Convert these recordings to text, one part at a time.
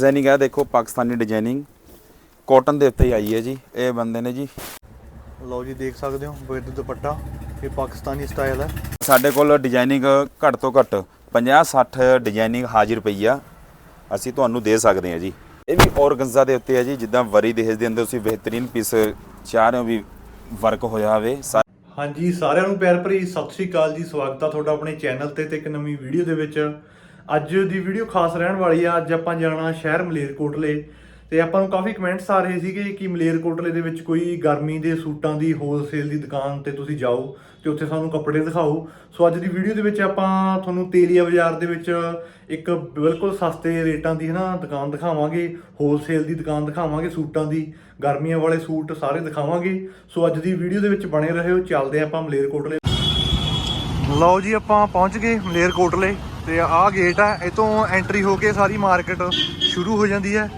Designing ਹੈ ਦੇਖੋ Pakistani designing cotton ਦੇ ਉੱਤੇ ਹੀ ਆਈ ਹੈ ਜੀ। ਇਹ ਬੰਦੇ ਨੇ ਜੀ। ਲਓ ਜੀ ਦੇਖ ਸਕਦੇ ਹੋ ਵਿਦ ਦੁਪੱਟਾ। ਇਹ ਪਾਕਿਸਤਾਨੀ ਸਟਾਈਲ ਹੈ। ਸਾਡੇ ਕੋਲ ਡਿਜ਼ਾਈਨਿੰਗ ਘੱਟ ਤੋਂ ਘੱਟ 50 60 ਡਿਜ਼ਾਈਨਿੰਗ ਹਾਜ਼ਰ ਪਈ ਆ। ਅਸੀਂ ਤੁਹਾਨੂੰ ਦੇ ਸਕਦੇ ਹਾਂ ਜੀ। ਇਹ ਵੀ ਔਰਗੰਜ਼ਾ ਦੇ ਉੱਤੇ ਹੈ ਜੀ। ਜਿੱਦਾਂ ਵਰੀ ਦੇਸ਼ ਦੇ ਅੰਦਰ ਤੁਸੀਂ ਬਿਹਤਰੀਨ ਪੀਸ ਚਾਹ ਰਹੇ ਹੋ ਵੀ ਵਰਕ ਹੋਇਆ ਹੋਵੇ ਹਾਂਜੀ ਸਾਰਿਆਂ ਨੂੰ ਪਿਆਰ ਭਰੀ ਸਤਿ ਸ਼੍ਰੀ ਅਕਾਲ ਜੀ। ਸਵਾਗਤ ਆ ਤੁਹਾਡਾ ਆਪਣੇ ਚੈਨਲ ਤੇ ਤੇ ਇੱਕ ਨਵੀਂ ਵੀਡੀਓ ਦੇ ਵਿੱਚ। ਅੱਜ ਦੀ ਵੀਡੀਓ ਖਾਸ ਰਹਿਣ ਵਾਲੀ ਆ। ਅੱਜ ਆਪਾਂ ਜਾਣਾ ਸ਼ਹਿਰ ਮਲੇਰਕੋਟਲੇ। ਤੇ ਆਪਾਂ ਨੂੰ ਕਾਫੀ ਕਮੈਂਟਸ ਆ ਰਹੇ ਸੀਗੇ ਕਿ ਮਲੇਰਕੋਟਲੇ ਦੇ ਵਿੱਚ ਕੋਈ ਗਰਮੀ ਦੇ ਸੂਟਾਂ ਦੀ ਹੋਲਸੇਲ ਦੀ ਦੁਕਾਨ ਤੇ ਤੁਸੀਂ ਜਾਓ ਤੇ ਉੱਥੇ ਸਾਨੂੰ ਕੱਪੜੇ ਦਿਖਾਓ। ਸੋ ਅੱਜ ਦੀ ਵੀਡੀਓ ਦੇ ਵਿੱਚ ਆਪਾਂ ਤੁਹਾਨੂੰ ਤੇਲੀਆ ਬਾਜ਼ਾਰ ਦੇ ਵਿੱਚ ਇੱਕ ਬਿਲਕੁਲ ਸਸਤੇ ਰੇਟਾਂ ਦੀ ਹਨਾ ਦੁਕਾਨ ਦਿਖਾਵਾਂਗੇ। ਹੋਲਸੇਲ ਦੀ ਦੁਕਾਨ ਦਿਖਾਵਾਂਗੇ, ਸੂਟਾਂ ਦੀ। ਗਰਮੀਆਂ ਵਾਲੇ ਸੂਟ ਸਾਰੇ ਦਿਖਾਵਾਂਗੇ। ਸੋ ਅੱਜ ਦੀ ਵੀਡੀਓ ਦੇ ਵਿੱਚ ਬਣੇ ਰਹੋ। ਚੱਲਦੇ ਆਪਾਂ ਮਲੇਰਕੋਟਲੇ। ਲਓ ਜੀ, ਆਪਾਂ ਪਹੁੰਚ ਗਏ ਮਲੇਰਕੋਟਲੇ। ਤੇ ਆਹ ਗੇਟ ਆ ਇਹ ਤੋਂ ਐਂਟਰੀ ਹੋ ਕੇ ਸਾਰੀ ਮਾਰਕੀਟ ਸ਼ੁਰੂ ਹੋ ਜਾਂਦੀ ਹੈ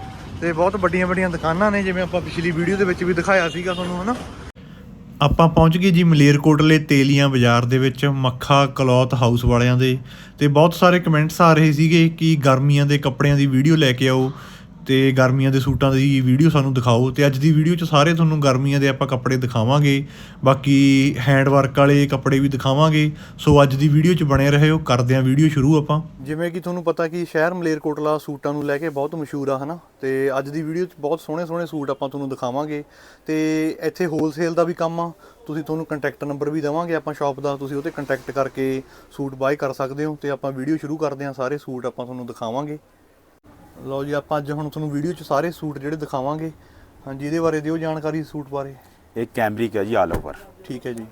ਤੇ ਬਹੁਤ ਵੱਡੀਆਂ ਵੱਡੀਆਂ ਦੁਕਾਨਾਂ ਨੇ, ਜਿਵੇਂ ਆਪਾਂ ਪਿਛਲੀ ਵੀਡੀਓ ਦੇ ਵਿੱਚ ਵੀ ਦਿਖਾਇਆ ਸੀਗਾ ਤੁਹਾਨੂੰ, ਹਨਾ? ਆਪਾਂ ਪਹੁੰਚ ਗਏ ਜੀ ਮਲੇਰਕੋਟਲੇ ਤੇਲੀਆਂ ਬਾਜ਼ਾਰ ਦੇ ਵਿੱਚ, ਮੱਖਾ ਕਲੌਥ ਹਾਊਸ ਵਾਲਿਆਂ ਦੇ ਤੇ ਬਹੁਤ ਸਾਰੇ ਕਮੈਂਟਸ ਆ ਰਹੇ ਸੀਗੇ ਕਿ ਗਰਮੀਆਂ ਦੇ ਕੱਪੜਿਆਂ ਦੀ ਵੀਡੀਓ ਲੈ ਕੇ ਆਓ। ਤੇ ਗਰਮੀਆਂ ਦੇ ਸੂਟਾਂ ਦੀ ਵੀਡੀਓ ਸਾਨੂੰ ਦਿਖਾਓ ਤੇ ਅੱਜ ਦੀ ਵੀਡੀਓ 'ਚ ਸਾਰੇ ਤੁਹਾਨੂੰ ਗਰਮੀਆਂ ਦੇ ਆਪਾਂ ਕੱਪੜੇ ਦਿਖਾਵਾਂਗੇ, ਬਾਕੀ ਹੈਂਡ ਵਰਕ ਵਾਲੇ ਕੱਪੜੇ ਵੀ ਦਿਖਾਵਾਂਗੇ, ਸੋ ਅੱਜ ਦੀ ਵੀਡੀਓ 'ਚ ਬਣੇ ਰਹੋ, ਕਰਦੇ ਆਂ ਵੀਡੀਓ ਸ਼ੁਰੂ ਆਪਾਂ। ਜਿਵੇਂ ਕਿ ਤੁਹਾਨੂੰ ਪਤਾ ਕਿ ਸ਼ਹਿਰ ਮਲੇਰਕੋਟਲਾ ਸੂਟਾਂ ਨੂੰ ਲੈ ਕੇ ਬਹੁਤ ਮਸ਼ਹੂਰ ਆ, ਹਨਾ? ਤੇ ਅੱਜ ਦੀ ਵੀਡੀਓ 'ਚ ਬਹੁਤ ਸੋਹਣੇ ਸੋਹਣੇ ਸੂਟ ਆਪਾਂ ਤੁਹਾਨੂੰ ਦਿਖਾਵਾਂਗੇ ਤੇ ਇੱਥੇ ਹੋਲਸੇਲ ਦਾ ਵੀ ਕੰਮ ਆ, ਤੁਸੀਂ ਤੁਹਾਨੂੰ ਕੰਟੈਕਟ ਨੰਬਰ ਵੀ ਦੇਵਾਂਗੇ ਆਪਾਂ ਸ਼ਾਪ ਦਾ, ਤੁਸੀਂ ਉਹ ਤੇ ਕੰਟੈਕਟ ਕਰਕੇ ਸੂਟ ਬਾਏ ਕਰ ਸਕਦੇ ਹੋ ਤੇ ਆਪਾਂ ਵੀਡੀਓ ਸ਼ੁਰੂ ਕਰਦੇ ਹਾਂ, ਸਾਰੇ ਸੂਟ ਆਪਾਂ ਤੁਹਾਨੂੰ ਦਿਖਾਵਾਂਗੇ। ਲਓ ਜੀ ਆਪਾਂ ਅੱਜ ਹੁਣ ਤੁਹਾਨੂੰ ਵੀਡੀਓ 'ਚ ਸਾਰੇ ਸੂਟ ਜਿਹੜੇ ਦਿਖਾਵਾਂਗੇ। ਹਾਂਜੀ ਇਹਦੇ ਬਾਰੇ ਦਿਓ ਜਾਣਕਾਰੀ ਸੂਟ ਬਾਰੇ। ਇਹ ਕੈਮਰਿਕ ਹੈ ਜੀ ਆਲ ਓਵਰ ਠੀਕ ਹੈ ਜੀ।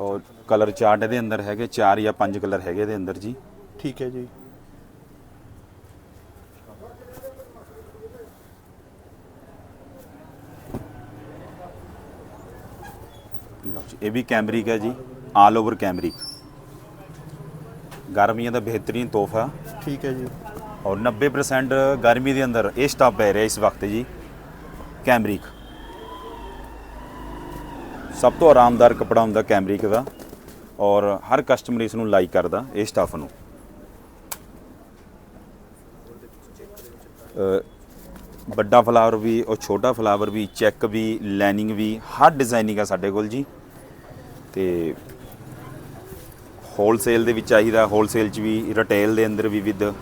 ਔਰ ਕਲਰ ਚਾਰਟ ਇਹਦੇ ਅੰਦਰ ਹੈਗੇ ਚਾਰ ਜਾਂ ਪੰਜ ਕਲਰ ਹੈਗੇ ਇਹਦੇ ਅੰਦਰ ਜੀ। ਠੀਕ ਹੈ ਜੀ। ਲਓ ਜੀ ਇਹ ਵੀ ਕੈਮਰਿਕ ਹੈ ਜੀ ਆਲ ਓਵਰ ਕੈਮਰਿਕ ਗਰਮੀਆਂ ਦਾ ਬਿਹਤਰੀਨ ਤੋਹਫਾ। ਠੀਕ ਹੈ ਜੀ। ਔਰ 90% ਗਰਮੀ ਦੇ ਅੰਦਰ ਇਹ ਸਟਾਪ ਪੈ ਰਿਹਾ ਇਸ ਵਕਤ ਜੀ। ਕੈਮਰਿਕ ਸਭ ਤੋਂ ਆਰਾਮਦਾਰ ਕਪੜਾ ਹੁੰਦਾ ਕੈਮਰਿਕ ਦਾ। ਔਰ ਹਰ ਕਸਟਮਰ ਇਸ ਨੂੰ ਲਾਈਕ ਕਰਦਾ ਇਹ ਸਟਾਫ ਨੂੰ। ਵੱਡਾ ਫਲਾਵਰ ਵੀ ਔਰ ਛੋਟਾ ਫਲਾਵਰ ਵੀ ਚੈੱਕ ਵੀ ਲਾਈਨਿੰਗ ਵੀ ਹਰ ਡਿਜ਼ਾਈਨਿੰਗ ਆ ਸਾਡੇ ਕੋਲ ਜੀ। ਤੇ ਹੋਲਸੇਲ ਦੇ ਵਿੱਚ ਚਾਹੀਦਾ ਹੋਲਸੇਲ 'ਚ ਵੀ ਰਿਟੇਲ ਦੇ ਅੰਦਰ ਵੀ ਵਿਦ।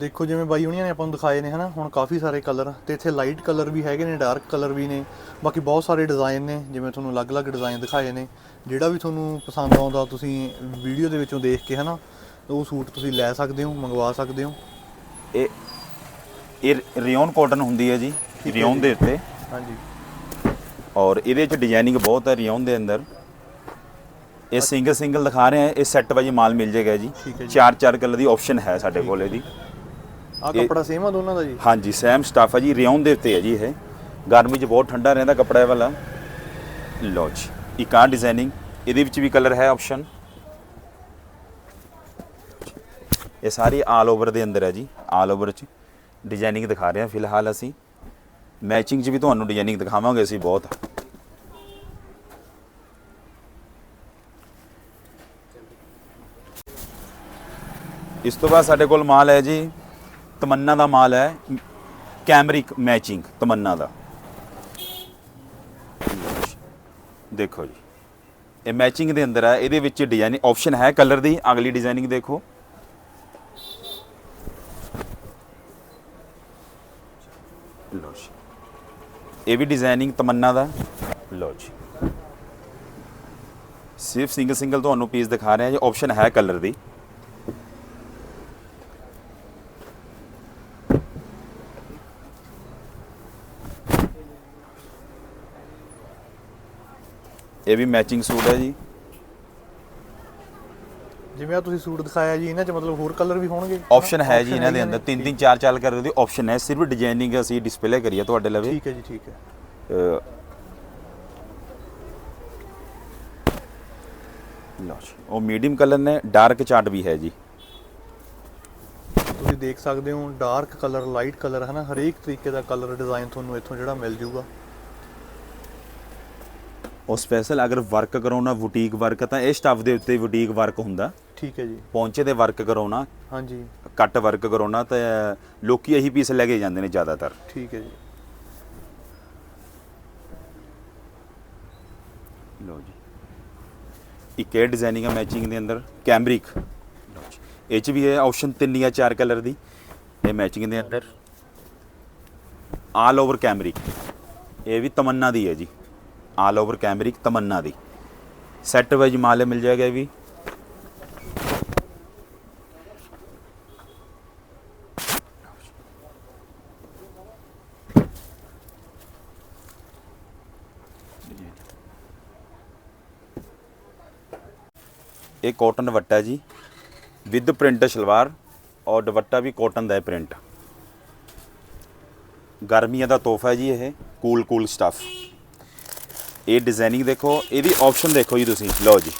ਦੇਖੋ ਜਿਵੇਂ ਬਾਈ ਹੁਣੀਆਂ ਨੇ ਆਪਾਂ ਨੂੰ ਦਿਖਾਏ ਨੇ ਹਨਾ ਹੁਣ ਕਾਫੀ ਸਾਰੇ ਕਲਰ ਤੇ ਇੱਥੇ ਲਾਈਟ ਕਲਰ ਵੀ ਹੈਗੇ ਨੇ ਡਾਰਕ ਕਲਰ ਵੀ ਨੇ। ਬਾਕੀ ਬਹੁਤ ਸਾਰੇ ਡਿਜ਼ਾਈਨ ਨੇ ਜਿਵੇਂ ਤੁਹਾਨੂੰ ਅਲੱਗ-ਅਲੱਗ ਡਿਜ਼ਾਈਨ ਦਿਖਾਏ ਨੇ। ਜਿਹੜਾ ਵੀ ਤੁਹਾਨੂੰ ਪਸੰਦ ਆਉਂਦਾ ਤੁਸੀਂ ਵੀਡੀਓ ਦੇ ਵਿੱਚੋਂ ਦੇਖ ਕੇ ਹਨਾ ਉਹ ਸੂਟ ਤੁਸੀਂ ਲੈ ਸਕਦੇ ਹੋ ਮੰਗਵਾ ਸਕਦੇ ਹੋ। ਇਹ ਇਹ ਰਿਓਨ ਕਾਟਨ ਹੁੰਦੀ ਹੈ ਜੀ ਰਿਓਨ। ਦੇ ਉੱਤੇ। ਹਾਂਜੀ। ਔਰ ਇਹਦੇ ਚ ਡਿਜ਼ਾਈਨਿੰਗ ਬਹੁਤ ਹੈ ਰਿਓਨ ਦੇ ਅੰਦਰ। ਇਹ ਸਿੰਗਲ ਸਿੰਗਲ ਦਿਖਾ ਰਹੇ ਆ ਇਹ ਸੈੱਟ ਵਾਈਜ਼ ਮਾਲ ਮਿਲ ਜਾਏਗਾ ਜੀ। ਚਾਰ ਚਾਰ ਕਲਰ ਦੀ ਆਪਸ਼ਨ ਹੈ ਸਾਡੇ ਕੋਲ ਇਹਦੀ। ਇਹ- ਕੱਪੜਾ ਸੇਮ ਆ ਦੋਨਾਂ ਦਾ ਜੀ? ਹਾਂਜੀ ਸੈਮ ਸਟਾਫ ਹੈ ਜੀ ਰਿਓਨ ਦੇ ਉੱਤੇ ਹੈ ਜੀ ਇਹ। ਗਰਮੀ 'ਚ ਬਹੁਤ ਠੰਡਾ ਰਹਿੰਦਾ ਕੱਪੜਾ ਇਹ ਵਾਲਾ। ਲਓ ਜੀ ਇੱਕ ਆਹ ਡਿਜ਼ਾਈਨਿੰਗ ਇਹਦੇ ਵਿੱਚ ਵੀ ਕਲਰ ਹੈ ਆਪਸ਼ਨ ਇਹ ਸਾਰੀ ਆਲ ਓਵਰ ਦੇ ਅੰਦਰ ਹੈ ਜੀ ਆਲ ਓਵਰ 'ਚ। ਡਿਜ਼ਾਈਨਿੰਗ ਦਿਖਾ ਰਹੇ ਹਾਂ ਫਿਲਹਾਲ ਅਸੀਂ। ਮੈਚਿੰਗ 'ਚ ਵੀ ਤੁਹਾਨੂੰ ਡਿਜ਼ਾਈਨਿੰਗ ਦਿਖਾਵਾਂਗੇ ਅਸੀਂ ਬਹੁਤ। ਇਸ ਤੋਂ ਬਾਅਦ ਸਾਡੇ ਕੋਲ ਮਾਲ ਹੈ ਜੀ, ਤਮੰਨਾ ਦਾ ਮਾਲ ਹੈ, ਕੈਮਰਿਕ ਮੈਚਿੰਗ, ਤਮੰਨਾ ਦਾ। ਦੇਖੋ ਜੀ, ਇਹ ਮੈਚਿੰਗ ਦੇ ਅੰਦਰ ਹੈ, ਇਹਦੇ ਵਿੱਚ ਡਿਜ਼ਾਈਨ ਆਪਸ਼ਨ ਹੈ ਕਲਰ ਦੀ, ਅਗਲੀ ਡਿਜ਼ਾਈਨਿੰਗ ਦੇਖੋ ਲਓ ਜੀ ਇਹ ਵੀ ਡਿਜ਼ਾਈਨਿੰਗ ਤਮੰਨਾ ਦਾ। ਲਓ ਜੀ। ਸਿਰਫ ਸਿੰਗਲ ਸਿੰਗਲ ਤੁਹਾਨੂੰ ਪੀਸ ਦਿਖਾ ਰਹੇ ਹਾਂ ਜੀ ਆਪਸ਼ਨ ਹੈ ਕਲਰ ਦੀ। ਇਹ ਵੀ ਮੈਚਿੰਗ ਸੂਟ ਹੈ ਜੀ। ਜਿਵੇਂ ਆ ਤੁਸੀਂ ਸੂਟ ਦਿਖਾਇਆ ਜੀ ਇਹਨਾਂ 'ਚ ਮਤਲਬ ਹੋਰ ਕਲਰ ਵੀ ਹੋਣਗੇ? ਆਪਸ਼ਨ ਹੈ ਜੀ ਇਹਨਾਂ ਦੇ ਅੰਦਰ। ਤਿੰਨ ਤਿੰਨ ਚਾਰ ਚਾਰ ਕਰ ਦੀ ਆਪਸ਼ਨ ਹੈ। ਸਿਰਫ ਡਿਜ਼ਾਈਨਿੰਗ ਅਸੀਂ ਡਿਸਪਲੇ ਕਰੀਏ ਤੁਹਾਡੇ ਲਵੇ। ਠੀਕ ਹੈ ਜੀ ਠੀਕ ਹੈ। ਲਓ ਜੀ ਉਹ ਮੀਡੀਅਮ ਕਲਰ ਨੇ ਡਾਰਕ ਚਾਰਟ ਵੀ ਹੈ ਜੀ। ਤੁਸੀਂ ਦੇਖ ਸਕਦੇ ਹੋ ਡਾਰਕ ਕਲਰ ਲਾਈਟ ਕਲਰ ਹੈ ਨਾ ਹਰੇਕ ਤਰੀਕੇ ਦਾ ਕਲਰ ਡਿਜ਼ਾਈਨ ਤੁਹਾਨੂੰ ਇੱਥੋਂ ਜਿਹੜਾ ਮਿਲ ਜੂਗਾ। ਉਹ ਸਪੈਸ਼ਲ ਅਗਰ ਵਰਕ ਕਰਾਉਣਾ ਬੁਟੀਕ ਵਰਕ ਤਾਂ ਇਹ ਸਟੱਫ ਦੇ ਉੱਤੇ ਬੁਟੀਕ ਵਰਕ ਹੁੰਦਾ। ਠੀਕ ਹੈ ਜੀ। ਪੌਂਚੇ ਦੇ ਵਰਕ ਕਰਾਉਣਾ ਹਾਂਜੀ। ਕੱਟ ਵਰਕ ਕਰਾਉਣਾ ਤਾਂ ਲੋਕੀ ਇਹੀ ਪੀਸ ਲੈ ਕੇ ਜਾਂਦੇ ਨੇ ਜ਼ਿਆਦਾਤਰ। ਠੀਕ ਹੈ ਜੀ। ਲਓ ਜੀ। ਇੱਕ ਇਹ ਡਿਜ਼ਾਈਨਿੰਗ ਹੈ ਮੈਚਿੰਗ ਦੇ ਅੰਦਰ ਕੈਮਰਿਕ ਇਹ ਚ ਵੀ ਹੈ ਆਪਸ਼ਨ ਤਿੰਨ ਜਾਂ ਚਾਰ ਕਲਰ ਦੀ। ਇਹ ਮੈਚਿੰਗ ਦੇ ਅੰਦਰ। ਆਲ ਓਵਰ ਕੈਮਰਿਕ ਇਹ ਵੀ ਤਮੰਨਾ ਦੀ ਹੈ ਜੀ। ਆਲ ਓਵਰ ਕੈਮਰਿਕ ਤਮੰਨਾ ਦੀ। ਸੈੱਟ ਵਾਈਜ਼ ਮਾਲ ਮਿਲ ਜਾਏਗਾ ਇਹ ਵੀ। ਇਹ ਕਾਟਨ ਦੁਪੱਟਾ ਜੀ ਵਿਦ ਪ੍ਰਿੰਟ ਸ਼ਲਵਾਰ ਔਰ ਦੁਪੱਟਾ ਵੀ ਕਾਟਨ ਦਾ ਹੈ ਪ੍ਰਿੰਟ ਗਰਮੀਆਂ ਦਾ ਤੋਹਫਾ ਜੀ ਇਹ ਕੂਲ ਕੂਲ ਸਟਫ ਇਹ ਡਿਜ਼ਾਈਨਿੰਗ ਦੇਖੋ ਇਹਦੀ ਆਪਸ਼ਨ ਦੇਖੋ ਜੀ ਤੁਸੀਂ, ਲਓ ਜੀ।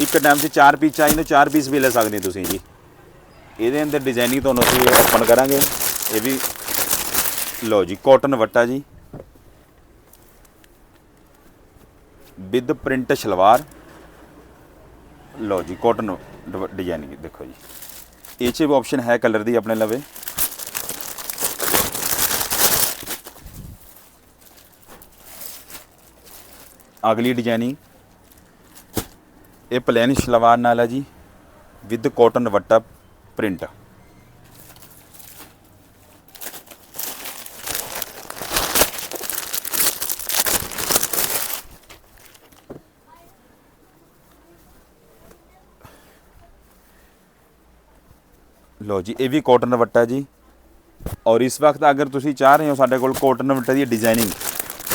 ਇੱਕ ਟਾਈਮ 'ਚ ਚਾਰ ਪੀਸ ਚਾਹੀਦੇ ਚਾਰ ਪੀਸ ਵੀ ਲੈ ਸਕਦੇ ਤੁਸੀਂ ਜੀ। ਇਹਦੇ ਅੰਦਰ ਡਿਜ਼ਾਈਨਿੰਗ ਤੁਹਾਨੂੰ ਅਸੀਂ ਓਪਨ ਕਰਾਂਗੇ। ਇਹ ਵੀ, ਲਓ ਜੀ ਕਾਟਨ ਦੁਪੱਟਾ ਜੀ। ਵਿਦ ਪ੍ਰਿੰਟ ਸ਼ਲਵਾਰ ਲਓ ਜੀ ਕਾਟਨ ਡਿਜ਼ਾਈਨਿੰਗ ਦੇਖੋ ਜੀ। ਇਹ 'ਚ ਵੀ ਆਪਸ਼ਨ ਹੈ ਕਲਰ ਦੀ, ਆਪਣੇ ਲਵੇ। ਅਗਲੀ ਡਿਜ਼ਾਈਨਿੰਗ ਇਹ ਪਲੇਨ ਸ਼ਲਵਾਰ ਨਾਲ ਹੈ ਜੀ ਵਿਦ ਕਾਟਨ ਵੱਟਾ ਪ੍ਰਿੰਟ ਲੋ ਜੀ, ਇਹ ਵੀ ਕਾਟਨ ਦੁਪੱਟਾ ਜੀ। ਔਰ ਇਸ ਵਕਤ ਅਗਰ ਤੁਸੀਂ ਚਾਹ ਰਹੇ ਹੋ, ਸਾਡੇ ਕੋਲ ਕਾਟਨ ਦੁਪੱਟੇ ਦੀ ਡਿਜ਼ਾਈਨਿੰਗ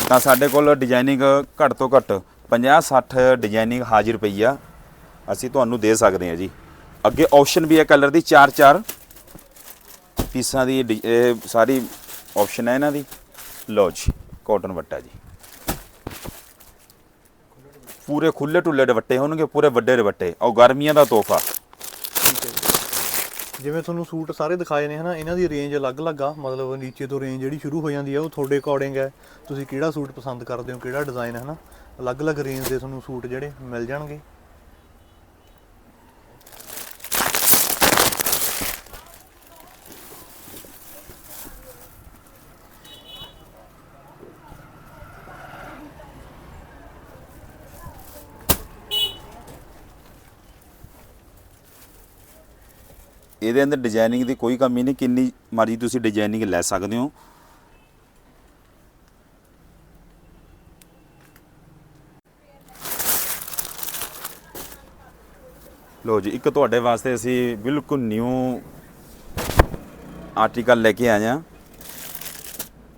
ਤਾਂ ਸਾਡੇ ਕੋਲ ਡਿਜ਼ਾਈਨਿੰਗ ਘੱਟ ਤੋਂ ਘੱਟ 50 60 ਡਿਜ਼ਾਈਨਿੰਗ ਹਾਜ਼ਰ ਪਈ ਆ। ਅਸੀਂ ਤੁਹਾਨੂੰ ਦੇ ਸਕਦੇ ਹਾਂ ਜੀ। ਅੱਗੇ ਆਪਸ਼ਨ ਵੀ ਹੈ ਕਲਰ ਦੀ 4 4 ਪੀਸਾਂ ਦੀ ਡਿ- ਸਾਰੀ ਆਪਸ਼ਨ ਹੈ ਇਹਨਾਂ ਦੀ। ਲੋ ਜੀ ਕਾਟਨ ਵੱਟਾ ਜੀ। ਪੂਰੇ ਖੁੱਲੇ ਟੁੱਲੇ ਦੁਪੱਟੇ ਹੋਣਗੇ, ਪੂਰੇ ਵੱਡੇ ਦੁਪੱਟੇ। ਔਰ ਗਰਮੀਆਂ ਦਾ ਤੋਹਫਾ। ਜਿਵੇਂ ਤੁਹਾਨੂੰ ਸੂਟ ਸਾਰੇ ਦਿਖਾਏ ਨੇ ਹਨਾ, ਇਹਨਾਂ ਦੀ ਰੇਂਜ ਅਲੱਗ-ਅਲੱਗ ਆ। ਮਤਲਬ ਨੀਚੇ ਤੋਂ ਰੇਂਜ ਜਿਹੜੀ ਸ਼ੁਰੂ ਹੋ ਜਾਂਦੀ ਆ, ਉਹ ਤੁਹਾਡੇ ਅਕੋਰਡਿੰਗ ਹੈ। ਤੁਸੀਂ ਕਿਹੜਾ ਸੂਟ ਪਸੰਦ ਕਰਦੇ ਹੋ, ਕਿਹੜਾ ਡਿਜ਼ਾਈਨ ਹੈ ਹਨਾ। ਅਲੱਗ-ਅਲੱਗ ਰੇਂਜ ਦੇ ਤੁਹਾਨੂੰ ਸੂਟ ਜਿਹੜੇ ਮਿਲ ਜਾਣਗੇ। ਇਹਦੇ ਅੰਦਰ ਡਿਜ਼ਾਈਨਿੰਗ ਦੀ ਕੋਈ ਕਮੀ ਨਹੀਂ, ਕਿੰਨੀ ਮਰਜ਼ੀ ਤੁਸੀਂ ਡਿਜ਼ਾਈਨਿੰਗ ਲੈ ਸਕਦੇ ਹੋ। ਲੋ ਜੀ, ਇੱਕ ਤੁਹਾਡੇ ਵਾਸਤੇ ਅਸੀਂ ਬਿਲਕੁਲ ਨਿਊ ਆਰਟੀਕਲ ਲੈ ਕੇ ਆਏ ਹਾਂ।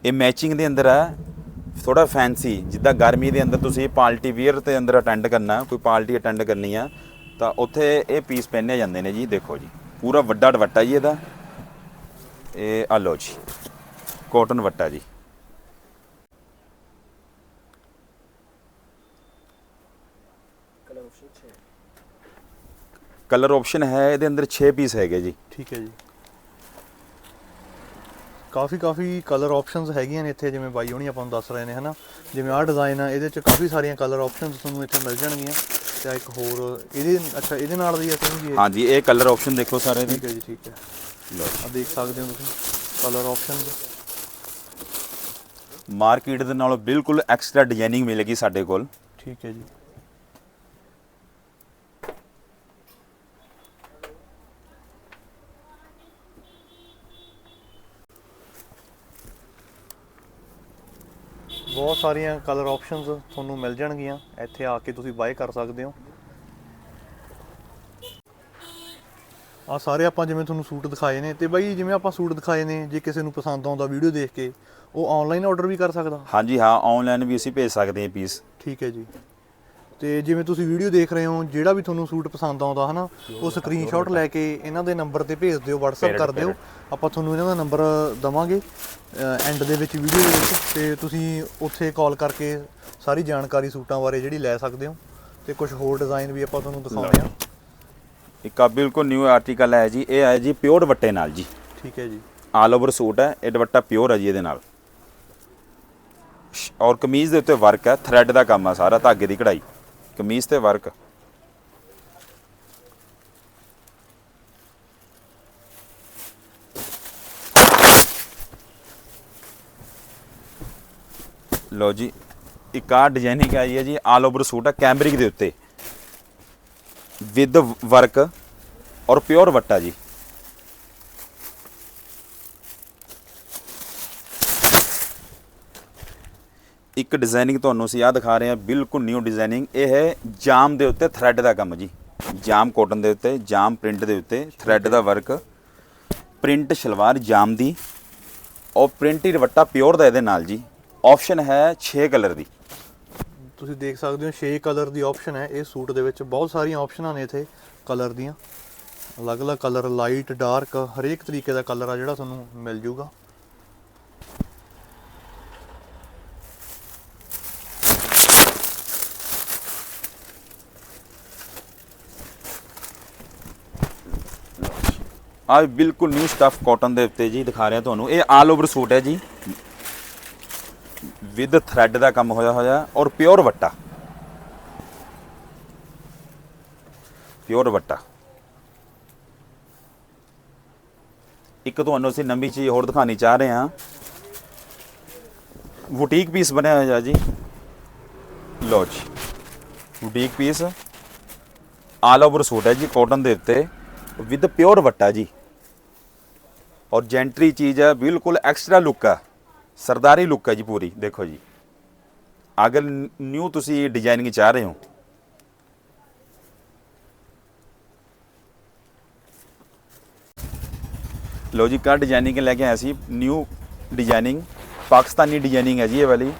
ਇਹ ਮੈਚਿੰਗ ਦੇ ਅੰਦਰ ਹੈ ਥੋੜਾ ਫੈਂਸੀ ਜਿੱਦਾਂ ਗਰਮੀ ਦੇ ਅੰਦਰ ਤੁਸੀਂ ਪਾਰਟੀ ਵੀਅਰ ਤੇ ਅੰਦਰ ਅਟੈਂਡ ਕਰਨਾ, ਕੋਈ ਪਾਰਟੀ ਅਟੈਂਡ ਕਰਨੀ ਆ, ਤਾਂ ਉੱਥੇ ਇਹ ਪੀਸ ਪਹਿਨੇ ਜਾਂਦੇ ਨੇ ਜੀ, ਦੇਖੋ ਜੀ। ਪੂਰਾ ਵੱਡਾ ਦੁਪੱਟਾ ਜੀ ਇਹਦਾ। ਇਹ ਆ ਲਓ ਜੀ ਕਾਟਨ ਦੁਪੱਟਾ ਜੀ। ਕਲਰ ਆਪਸ਼ਨ ਹੈ ਇਹਦੇ ਅੰਦਰ 6 ਪੀਸ ਹੈਗੇ ਜੀ। ਠੀਕ ਹੈ ਜੀ। ਕਾਫੀ ਕਾਫੀ ਕਲਰ ਆਪਸ਼ਨਸ ਹੈਗੀਆਂ ਨੇ ਇੱਥੇ ਜਿਵੇਂ ਬਾਈ ਹੋਣੀ ਆਪਾਂ ਨੂੰ ਦੱਸ ਰਹੇ ਨੇ ਹਨਾ? ਜਿਵੇਂ ਆਹ ਡਿਜ਼ਾਈਨ ਆ ਇਹਦੇ ਚ ਕਾਫੀ ਸਾਰੀਆਂ ਕਲਰ ਆਪਸ਼ਨਸ ਤੁਹਾਨੂੰ ਇੱਥੇ ਮਿਲ ਜਾਣਗੀਆਂ। ਤੇ ਆਹ ਇੱਕ ਹੋਰ ਇਹਦੇ ਅੱਛਾ ਇਹਦੇ ਨਾਲ ਦੀ ਅਸੀਂ ਜੀ ਇਹ? ਹਾਂਜੀ ਇਹ ਕਲਰ ਆਪਸ਼ਨ ਦੇਖੋ ਸਾਰੇ ਦੇ। ਠੀਕ ਹੈ ਜੀ ਠੀਕ ਹੈ। ਲਓ। ਆ ਦੇਖ ਸਕਦੇ ਹੋ ਤੁਸੀਂ ਕਲਰ ਆਪਸ਼ਨਸ ਮਾਰਕੀਟ ਦੇ ਨਾਲੋਂ ਬਿਲਕੁਲ ਐਕਸਟਰਾ ਡਿਜ਼ਾਈਨਿੰਗ ਮਿਲੇਗੀ ਸਾਡੇ ਕੋਲ। ਠੀਕ ਹੈ ਜੀ। ਬਹੁਤ ਸਾਰੀਆਂ ਕਲਰ ਆਪਸ਼ਨਸ ਤੁਹਾਨੂੰ ਮਿਲ ਜਾਣਗੀਆਂ। ਇੱਥੇ ਆ ਕੇ ਤੁਸੀਂ ਬਾਏ ਕਰ ਸਕਦੇ ਹੋ। ਆ ਸਾਰੇ ਆਪਾਂ ਜਿਵੇਂ ਤੁਹਾਨੂੰ ਸੂਟ ਦਿਖਾਏ ਨੇ ਤੇ ਬਾਈ ਜਿਵੇਂ ਆਪਾਂ ਸੂਟ ਦਿਖਾਏ ਨੇ ਜੇ ਕਿਸੇ ਨੂੰ ਪਸੰਦ ਆਉਂਦਾ ਵੀਡੀਓ ਦੇਖ ਕੇ ਉਹ ਆਨਲਾਈਨ ਆਰਡਰ ਵੀ ਕਰ ਸਕਦਾ। ਹਾਂਜੀ ਹਾਂ ਆਨਲਾਈਨ ਵੀ ਅਸੀਂ ਭੇਜ ਸਕਦੇ ਹਾਂ ਪੀਸ ਠੀਕ ਹੈ ਜੀ। ਤੇ ਜਿਵੇਂ ਤੁਸੀਂ ਵੀਡੀਓ ਦੇਖ ਰਹੇ ਹੋ ਜਿਹੜਾ ਵੀ ਤੁਹਾਨੂੰ ਸੂਟ ਪਸੰਦ ਆਉਂਦਾ ਹਨਾ ਉਹ ਸਕਰੀਨਸ਼ਾਟ ਲੈ ਕੇ ਇਹਨਾਂ ਦੇ ਨੰਬਰ ਤੇ ਭੇਜ ਦਿਓ WhatsApp ਕਰ ਦਿਓ। ਆਪਾਂ ਤੁਹਾਨੂੰ ਇਹਨਾਂ ਦਾ ਨੰਬਰ ਦਵਾਂਗੇ ਐਂਡ ਦੇ ਵਿੱਚ ਵੀਡੀਓ ਦੇ ਵਿੱਚ। ਤੇ ਤੁਸੀਂ ਉੱਥੇ ਕਾਲ ਕਰਕੇ ਸਾਰੀ ਜਾਣਕਾਰੀ ਸੂਟਾਂ ਬਾਰੇ ਜਿਹੜੀ ਲੈ ਸਕਦੇ ਹੋ। ਤੇ ਕੁਝ ਹੋਰ ਡਿਜ਼ਾਈਨ ਵੀ ਆਪਾਂ ਤੁਹਾਨੂੰ ਦਿਖਾਉਂਦੇ ਹਾਂ। ਇੱਕ ਆ ਬਿਲਕੁਲ ਨਿਊ ਆਰਟੀਕਲ ਹੈ ਜੀ ਇਹ ਹੈ ਜੀ ਪਿਓਰ ਦੁਪੱਟੇ ਨਾਲ ਜੀ। ਠੀਕ ਹੈ ਜੀ। ਆਲ ਓਵਰ ਸੂਟ ਹੈ ਇਹ ਦੁਪੱਟਾ ਪਿਓਰ ਹੈ ਜੀ ਇਹਦੇ ਨਾਲ। ਔਰ ਕਮੀਜ਼ ਦੇ ਉੱਤੇ ਵਰਕ ਹੈ ਥ੍ਰੈਡ ਦਾ ਕੰਮ ਆ ਸਾਰਾ ਧਾਗੇ ਦੀ ਕਢਾਈ। ਕਮੀਜ਼ ਤੇ ਵਰਕ। ਲੋ ਜੀ, ਇੱਕ ਆ ਡਿਜ਼ਾਈਨਿੰਗ ਆਈ ਹੈ ਜੀ ਆਲ ਓਵਰ ਸੂਟ ਹੈ ਕੈਂਬਰਿਕ ਦੇ ਉੱਤੇ। ਵਿਦ ਵਰਕ ਔਰ ਪਿਓਰ ਵੱਟਾ ਜੀ। ਇੱਕ ਡਿਜ਼ਾਈਨਿੰਗ ਤੁਹਾਨੂੰ ਅਸੀਂ ਆ ਦਿਖਾ ਰਹੇ ਹਾਂ, ਬਿਲਕੁਲ ਨਿਊ ਡਿਜ਼ਾਈਨਿੰਗ ਇਹ ਹੈ ਜਾਮ ਦੇ ਉੱਤੇ ਥ੍ਰੈਡ ਦਾ ਕੰਮ ਜੀ। ਜਾਮ ਕਾਟਨ ਦੇ ਉੱਤੇ, ਜਾਮ ਪ੍ਰਿੰਟ ਦੇ ਉੱਤੇ ਥ੍ਰੈਡ ਦਾ ਵਰਕ ਪ੍ਰਿੰਟ ਸ਼ਲਵਾਰ ਜਾਮ ਦੀ। ਔਰ ਪ੍ਰਿੰਟ ਹੀ ਦੁਪੱਟਾ ਪਿਓਰ ਦਾ ਇਹਦੇ ਨਾਲ ਜੀ। ਆਪਸ਼ਨ ਹੈ 6 ਕਲਰ ਦੀ। ਤੁਸੀਂ ਦੇਖ ਸਕਦੇ ਹੋ 6 ਕਲਰ ਦੀ ਆਪਸ਼ਨ ਹੈ। ਇਹ ਸੂਟ ਦੇ ਵਿੱਚ ਬਹੁਤ ਸਾਰੀਆਂ ਆਪਸ਼ਨਾਂ ਨੇ ਇੱਥੇ ਕਲਰ ਦੀਆਂ। ਅਲੱਗ-ਅਲੱਗ ਕਲਰ ਲਾਈਟ ਡਾਰਕ ਹਰੇਕ ਤਰੀਕੇ ਦਾ ਕਲਰ ਆ ਜਿਹੜਾ ਤੁਹਾਨੂੰ ਮਿਲ ਜੂਗਾ। ਆ ਬਿਲਕੁਲ ਨਿਊ ਸਟਫ ਕਾਟਨ ਦੇ ਉੱਤੇ ਜੀ ਦਿਖਾ ਰਿਹਾ ਤੁਹਾਨੂੰ। ਇਹ ਆਲ ਓਵਰ ਸੂਟ ਹੈ ਜੀ। ਵਿਦ ਥ੍ਰੈਡ ਦਾ ਕੰਮ ਹੋਇਆ ਹੋਇਆ ਔਰ ਪਿਓਰ ਵੱਟਾ। ਪਿਓਰ ਵੱਟਾ। ਇੱਕ ਤੁਹਾਨੂੰ ਅਸੀਂ ਨਵੀਂ ਚੀਜ਼ ਹੋਰ ਦਿਖਾਣੀ ਚਾਹ ਰਹੇ ਹਾਂ। ਬੁਟੀਕ ਪੀਸ ਬਣਿਆ ਹੋਇਆ ਜੀ। ਲੋ ਜੀ। Boutique piece all over suit ਹੈ ਜੀ ਕਾਟਨ ਦੇ ਉੱਤੇ। ਵਿਦ ਪਿਓਰ ਵੱਟਾ ਜੀ। ਔਰ ਜੈਂਟਰੀ ਚੀਜ਼ ਹੈ, ਬਿਲਕੁਲ ਐਕਸਟਰਾ ਲੁੱਕ ਹੈ। ਸਰਦਾਰੀ ਲੁੱਕ ਹੈ ਜੀ ਪੂਰੀ, ਦੇਖੋ ਜੀ। ਅਗਰ ਨਿਊ ਤੁਸੀਂ ਡਿਜ਼ਾਈਨਿੰਗ ਚਾਹ ਰਹੇ ਹੋ। ਲੋ ਜੀ ਕਾ ਡਿਜ਼ਾਈਨਿੰਗ ਲੈ ਕੇ ਆਇਆ ਸੀ ਨਿਊ ਡਿਜ਼ਾਈਨਿੰਗ ਪਾਕਿਸਤਾਨੀ ਡਿਜ਼ਾਈਨਿੰਗ ਹੈ ਜੀ ਇਹ ਵਾਲੀ।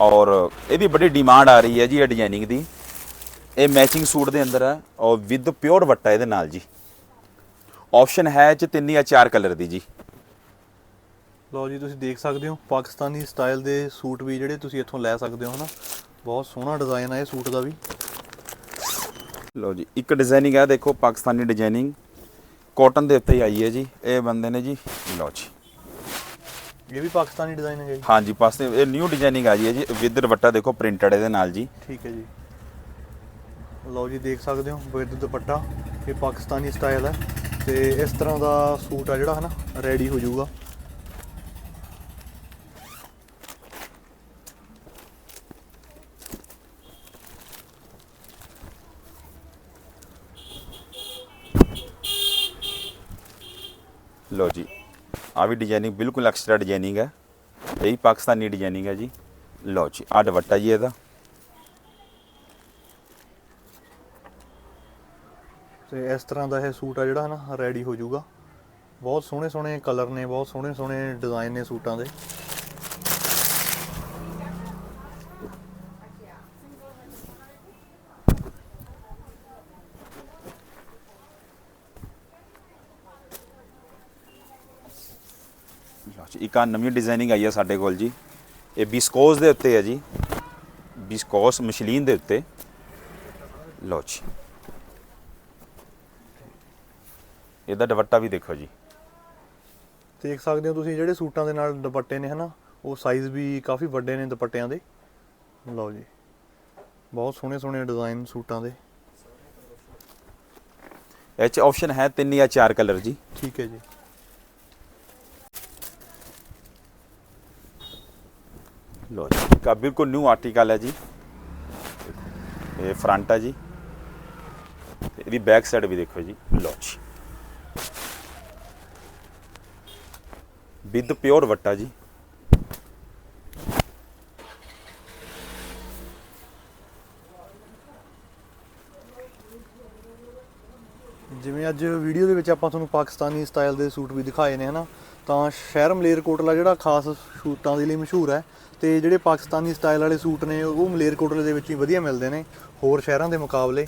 ਔਰ ਇਹਦੀ ਬੜੀ ਡਿਮਾਂਡ ਆ ਰਹੀ ਹੈ ਜੀ ਇਹ ਡਿਜ਼ਾਈਨਿੰਗ ਦੀ। ਇਹ ਮੈਚਿੰਗ ਸੂਟ ਦੇ ਅੰਦਰ ਹੈ ਔਰ ਵਿਦ ਪਿਓਰ ਵੱਟਾ ਇਹਦੇ ਨਾਲ ਜੀ। ਆਪਸ਼ਨ ਹੈ ਚ ਤਿੰਨ ਜਾਂ ਚਾਰ ਕਲਰ ਦੀ ਜੀ। ਲਓ ਜੀ ਤੁਸੀਂ ਦੇਖ ਸਕਦੇ ਹੋ ਪਾਕਿਸਤਾਨੀ ਸਟਾਈਲ ਦੇ ਸੂਟ ਵੀ ਜਿਹੜੇ ਤੁਸੀਂ ਇੱਥੋਂ ਲੈ ਸਕਦੇ ਹੋ ਹਨਾ? ਬਹੁਤ ਸੋਹਣਾ ਡਿਜ਼ਾਈਨ ਆ ਇਹ ਸੂਟ ਦਾ ਵੀ। ਲੋ ਜੀ ਇੱਕ ਡਿਜ਼ਾਈਨਿੰਗ ਹੈ ਦੇਖੋ ਪਾਕਿਸਤਾਨੀ ਡਿਜ਼ਾਈਨਿੰਗ ਕਾਟਨ ਦੇ ਉੱਤੇ ਹੀ ਆਈ ਹੈ ਜੀ ਇਹ ਬੰਦੇ ਨੇ ਜੀ ਲੋ ਜੀ। ਇਹ ਵੀ ਪਾਕਿਸਤਾਨੀ ਡਿਜ਼ਾਈਨ ਹੈ ਜੀ? ਹਾਂਜੀ ਪਾਸੇ ਇਹ ਨਿਊ ਡਿਜ਼ਾਈਨਿੰਗ ਆ ਜੀ ਹੈ ਜੀ ਵਿਦ ਦੁਪੱਟਾ ਦੇਖੋ ਪ੍ਰਿੰਟਡ ਇਹਦੇ ਨਾਲ ਜੀ। ਠੀਕ ਹੈ ਜੀ। ਲਓ ਜੀ ਦੇਖ ਸਕਦੇ ਹੋ ਵਿਦ ਦੁਪੱਟਾ ਇਹ ਪਾਕਿਸਤਾਨੀ ਸਟਾਈਲ ਹੈ ਤੇ ਇਸ ਤਰ੍ਹਾਂ ਦਾ ਸੂਟ ਆ ਜਿਹੜਾ ਹਨਾ ਰੈਡੀ ਹੋ ਜਾਊਗਾ। ਲੋ ਜੀ ਆ ਵੀ ਡਿਜ਼ਾਈਨਿੰਗ ਬਿਲਕੁਲ ਐਕਸਟਰਾ ਡਿਜ਼ਾਈਨਿੰਗ ਹੈ। ਇਹ ਪਾਕਿਸਤਾਨੀ ਡਿਜ਼ਾਈਨਿੰਗ ਹੈ ਜੀ। ਲੋ ਜੀ ਆ ਦੁਪੱਟਾ ਜੀ ਇਹਦਾ। ਤੇ ਇਸ ਤਰ੍ਹਾਂ ਦਾ ਇਹ ਸੂਟ ਆ ਜਿਹੜਾ ਹਨਾ ਰੈਡੀ ਹੋ ਜਾਊਗਾ। ਬਹੁਤ ਸੋਹਣੇ ਸੋਹਣੇ ਕਲਰ ਨੇ, ਬਹੁਤ ਸੋਹਣੇ ਸੋਹਣੇ ਡਿਜ਼ਾਈਨ ਨੇ ਸੂਟਾਂ ਦੇ। ਲਓ ਜੀ, ਇੱਕ ਆ ਨਵੀਂ ਡਿਜ਼ਾਈਨਿੰਗ ਆਈ ਹੈ ਸਾਡੇ ਕੋਲ ਜੀ। ਇਹ ਬਿਸਕੋਸ ਦੇ ਉੱਤੇ ਹੈ ਜੀ। ਬਿਸਕੋਸ ਮਸ਼ਲੀਨ ਦੇ ਉੱਤੇ। ਲਓ ਜੀ। ਇਹਦਾ ਦੁਪੱਟਾ ਵੀ ਦੇਖੋ ਜੀ। ਦੇਖ ਸਕਦੇ ਹੋ ਤੁਸੀਂ ਜਿਹੜੇ ਸੂਟਾਂ ਦੇ ਨਾਲ ਦੁਪੱਟੇ ਨੇ ਹਨਾ? ਉਹ ਸਾਈਜ਼ ਵੀ ਕਾਫੀ ਵੱਡੇ ਨੇ ਦੁਪੱਟਿਆਂ ਦੇ। ਲਓ ਜੀ। ਬਹੁਤ ਸੋਹਣੇ ਸੋਹਣੇ ਡਿਜ਼ਾਈਨ ਸੂਟਾਂ ਦੇ। ਇਹ ਚ ਆਪਸ਼ਨ ਹੈ ਤਿੰਨ ਜਾਂ ਚਾਰ ਕਲਰ ਜੀ। ਠੀਕ ਹੈ ਜੀ। ਲੋ ਜੀ। ਕਾ ਬਿਲਕੁਲ ਨਿਊ ਆਰਟੀਕਲ ਹੈ ਜੀ। ਇਹ ਫਰੰਟ ਹੈ ਜੀ। ਇਹਦੀ ਬੈਕ ਸਾਈਡ ਵੀ ਦੇਖੋ ਜੀ। ਲੋ ਜੀ। ਵਿਦ ਪਿਓਰ ਵੱਟਾ ਜੀ। ਜਿਵੇਂ ਅੱਜ ਵੀਡੀਓ ਦੇ ਵਿੱਚ ਆਪਾਂ ਤੁਹਾਨੂੰ ਪਾਕਿਸਤਾਨੀ ਸਟਾਈਲ ਦੇ ਸੂਟ ਵੀ ਦਿਖਾਏ ਨੇ, ਹਨਾ? ਤਾਂ ਸ਼ਹਿਰ ਮਲੇਰਕੋਟਲਾ ਜਿਹੜਾ ਖਾਸ ਸੂਟਾਂ ਦੇ ਲਈ ਮਸ਼ਹੂਰ ਹੈ, ਤੇ ਜਿਹੜੇ ਪਾਕਿਸਤਾਨੀ ਸਟਾਈਲ ਵਾਲੇ ਸੂਟ ਨੇ, ਉਹ ਮਲੇਰਕੋਟਲੇ ਦੇ ਵਿੱਚ ਹੀ ਵਧੀਆ ਮਿਲਦੇ ਨੇ, ਹੋਰ ਸ਼ਹਿਰਾਂ ਦੇ ਮੁਕਾਬਲੇ।